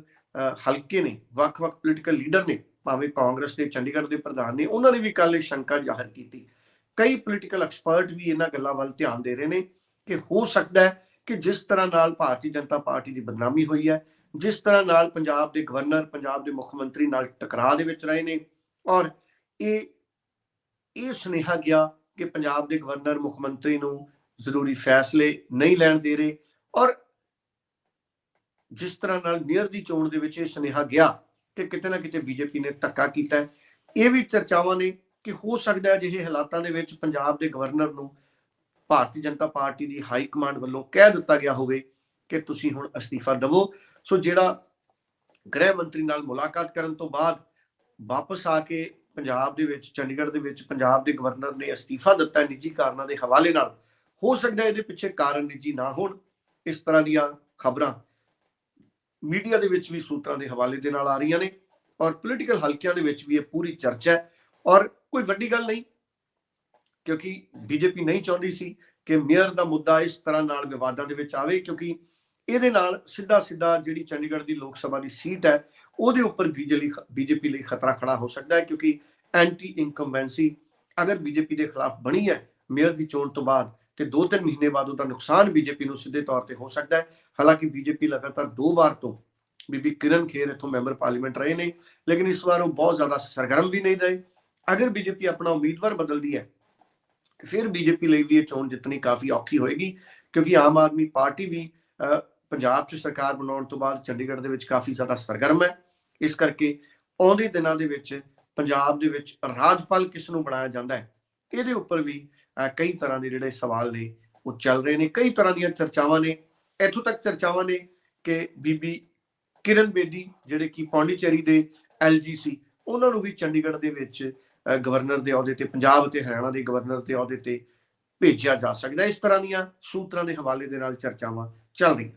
ਹਲਕੇ ਨੇ, ਵੱਖ-ਵੱਖ ਪੋਲੀਟੀਕਲ ਲੀਡਰ ਨੇ, ਭਾਵੇਂ ਕਾਂਗਰਸ ਦੇ, ਚੰਡੀਗੜ੍ਹ ਦੇ ਪ੍ਰਧਾਨ ਨੇ, ਉਹਨਾਂ ਨੇ ਵੀ ਕੱਲ ਇਹ ਸ਼ੰਕਾ ਜ਼ਾਹਰ ਕੀਤੀ। ਕਈ ਪੋਲੀਟੀਕਲ ਐਕਸਪਰਟ ਵੀ ਇਹਨਾਂ ਗੱਲਾਂ ਵੱਲ ਧਿਆਨ ਦੇ ਰਹੇ ਨੇ ਕਿ ਹੋ ਸਕਦਾ ਹੈ ਕਿ ਜਿਸ ਤਰ੍ਹਾਂ ਨਾਲ ਭਾਰਤੀ ਜਨਤਾ ਪਾਰਟੀ ਦੀ ਬਦਨਾਮੀ ਹੋਈ ਹੈ ਜਿਸ ਤਰ੍ਹਾਂ ਨਾਲ ਪੰਜਾਬ ਦੇ ਗਵਰਨਰ, ਪੰਜਾਬ ਦੇ ਮੁੱਖ ਮੰਤਰੀ ਨਾਲ ਟਕਰਾਅ ਦੇ ਵਿੱਚ ਰਹੇ ਨੇ ਔਰ ਇਹ ਇਹ ਸੁਨੇਹਾ ਗਿਆ ਕਿ ਪੰਜਾਬ ਦੇ ਗਵਰਨਰ, ਮੁੱਖ ਮੰਤਰੀ ਨੂੰ ਜ਼ਰੂਰੀ ਫੈਸਲੇ ਨਹੀਂ ਲੈਣ ਦੇ ਰਹੇ ਔਰ ਜਿਸ ਤਰ੍ਹਾਂ ਨਾਲ ਨੀਅਰ ਦੀ ਚੋਣ ਦੇ ਵਿੱਚ ਇਹ ਸੁਨੇਹਾ ਗਿਆ ਕਿ ਕਿਤੇ ਨਾ ਕਿਤੇ ਬੀਜੇਪੀ ਨੇ ਧੱਕਾ ਕੀਤਾ ਇਹ ਵੀ ਚਰਚਾਵਾਂ ਨੇ ਕਿ ਹੋ ਸਕਦਾ ਹੈ ਅਜਿਹੇ ਹਾਲਾਤਾਂ ਦੇ ਵਿੱਚ ਪੰਜਾਬ ਦੇ ਗਵਰਨਰ ਨੂੰ ਭਾਰਤੀ ਜਨਤਾ ਪਾਰਟੀ ਦੀ ਹਾਈ ਕਮਾਂਡ ਵੱਲੋਂ ਕਹਿ ਦਿੱਤਾ ਗਿਆ ਹੋਵੇ ਕਿ ਤੁਸੀਂ ਹੁਣ ਅਸਤੀਫਾ ਦਿਵੋ। ਸੋ ਜਿਹੜਾ ਗ੍ਰਹਿ ਮੰਤਰੀ ਨਾਲ ਮੁਲਾਕਾਤ ਕਰਨ ਤੋਂ ਬਾਅਦ ਵਾਪਸ ਆ ਕੇ ਪੰਜਾਬ ਦੇ ਵਿੱਚ, ਚੰਡੀਗੜ੍ਹ ਦੇ ਵਿੱਚ ਪੰਜਾਬ ਦੇ ਗਵਰਨਰ ਨੇ ਅਸਤੀਫਾ ਦਿੱਤਾ ਨਿੱਜੀ ਕਾਰਨਾਂ ਦੇ ਹਵਾਲੇ ਨਾਲ, ਹੋ ਸਕਦਾ ਇਹਦੇ ਪਿੱਛੇ ਕਾਰਨ ਨਿੱਜੀ ਨਾ ਹੋਣ, ਇਸ ਤਰ੍ਹਾਂ ਦੀਆਂ ਖਬਰਾਂ ਮੀਡੀਆ ਦੇ ਵਿੱਚ ਵੀ ਸੂਤਰਾਂ ਦੇ ਹਵਾਲੇ ਦੇ ਨਾਲ ਆ ਰਹੀਆਂ ਨੇ ਔਰ ਪੋਲੀਟੀਕਲ ਹਲਕਿਆਂ ਦੇ ਵਿੱਚ ਵੀ ਇਹ ਪੂਰੀ ਚਰਚਾ ਹੈ। ਔਰ ਕੋਈ ਵੱਡੀ ਗੱਲ ਨਹੀਂ, ਕਿਉਂਕਿ ਬੀਜੇਪੀ ਨਹੀਂ ਚਾਹੁੰਦੀ ਸੀ ਕਿ ਮੇਅਰ ਦਾ ਮੁੱਦਾ ਇਸ ਤਰ੍ਹਾਂ ਨਾਲ ਵਿਵਾਦਾਂ ਦੇ ਵਿੱਚ ਆਵੇ, ਕਿਉਂਕਿ ਇਹਦੇ ਨਾਲ ਸਿੱਧਾ ਸਿੱਧਾ ਜਿਹੜੀ ਚੰਡੀਗੜ੍ਹ ਦੀ ਲੋਕ ਸਭਾ ਦੀ ਸੀਟ ਹੈ, ਉਹਦੇ ਉੱਪਰ ਬੀਜੇਪੀ ਬੀਜੇਪੀ ਲਈ ਖਤਰਾ ਖੜਾ ਹੋ ਸਕਦਾ ਹੈ ਕਿਉਂਕਿ ਐਂਟੀ ਇਨਕੰਬੈਂਸੀ ਅਗਰ ਬੀਜੇਪੀ ਦੇ ਖਿਲਾਫ ਬਣੀ ਹੈ, ਮੇਅਰ ਦੀ ਚੋਣ ਤੋਂ ਬਾਅਦ ਤੇ 2-3 ਮਹੀਨੇ ਬਾਅਦ ਉਹਦਾ ਨੁਕਸਾਨ ਬੀਜੇਪੀ ਨੂੰ ਸਿੱਧੇ ਤੌਰ ਤੇ ਹੋ ਸਕਦਾ ਹੈ। ਹਾਲਾਂਕਿ ਬੀਜੇਪੀ ਲਗਾਤਾਰ ਦੋ ਵਾਰ ਤੋਂ ਬੀਬੀ ਕਿਰਨ ਖੇਰ ਇਥੋਂ ਮੈਂਬਰ ਪਾਰਲੀਮੈਂਟ ਰਹੇ ਨੇ, ਲੇਕਿਨ ਇਸ ਵਾਰ ਉਹ ਬਹੁਤ ਜ਼ਿਆਦਾ ਸਰਗਰਮ ਵੀ ਨਹੀਂ ਰਹੇ। ਅਗਰ ਬੀਜੇਪੀ ਆਪਣਾ ਉਮੀਦਵਾਰ ਬਦਲਦੀ ਹੈ, ਤੇ ਫਿਰ ਬੀਜੇਪੀ ਲਈ ਵੀ ਇਹ ਚੋਣ ਜਿੱਤਣੀ ਕਾਫੀ ਔਖੀ ਹੋਏਗੀ ਕਿਉਂਕਿ ਆਮ ਆਦਮੀ ਪਾਰਟੀ ਵੀ ਪੰਜਾਬ 'ਚ ਸਰਕਾਰ ਬਣਾਉਣ ਤੋਂ ਬਾਅਦ ਚੰਡੀਗੜ੍ਹ ਦੇ ਵਿੱਚ ਕਾਫੀ ਜ਼ਿਆਦਾ ਸਰਗਰਮ ਹੈ। ਇਸ ਕਰਕੇ ਆਉਂਦੇ ਦਿਨਾਂ ਦੇ ਵਿੱਚ ਪੰਜਾਬ ਦੇ ਵਿੱਚ ਰਾਜਪਾਲ ਕਿਸ ਨੂੰ ਬਣਾਇਆ ਜਾਂਦਾ ਹੈ, ਇਹਦੇ ਉੱਪਰ ਵੀ ਕਈ ਤਰ੍ਹਾਂ ਦੇ ਜਿਹੜੇ ਸਵਾਲ ਨੇ, ਉਹ ਚੱਲ ਰਹੇ ਨੇ। ਕਈ ਤਰ੍ਹਾਂ ਦੀਆਂ ਚਰਚਾਵਾਂ ਨੇ। ਇੱਥੋਂ ਤੱਕ ਚਰਚਾਵਾਂ ਨੇ ਕਿ ਬੀਬੀ ਕਿਰਨ ਬੇਦੀ, ਜਿਹੜੇ ਕਿ ਪੌਂਡੀਚੇਰੀ ਦੇ ਐਲਜੀ ਸੀ, ਉਹਨਾਂ ਨੂੰ ਵੀ ਚੰਡੀਗੜ੍ਹ ਦੇ ਵਿੱਚ ਗਵਰਨਰ ਦੇ ਅਹੁਦੇ ਤੇ, ਪੰਜਾਬ ਤੇ ਹਰਿਆਣਾ ਦੇ ਗਵਰਨਰ ਦੇ ਅਹੁਦੇ ਤੇ ਭੇਜਿਆ ਜਾ ਸਕਦਾ ਇਸ ਤਰ੍ਹਾਂ ਦੀਆਂ ਸੂਤਰਾਂ ਦੇ ਹਵਾਲੇ ਦੇ ਨਾਲ ਚਰਚਾਵਾਂ ਚੱਲ ਰਹੀਆਂ।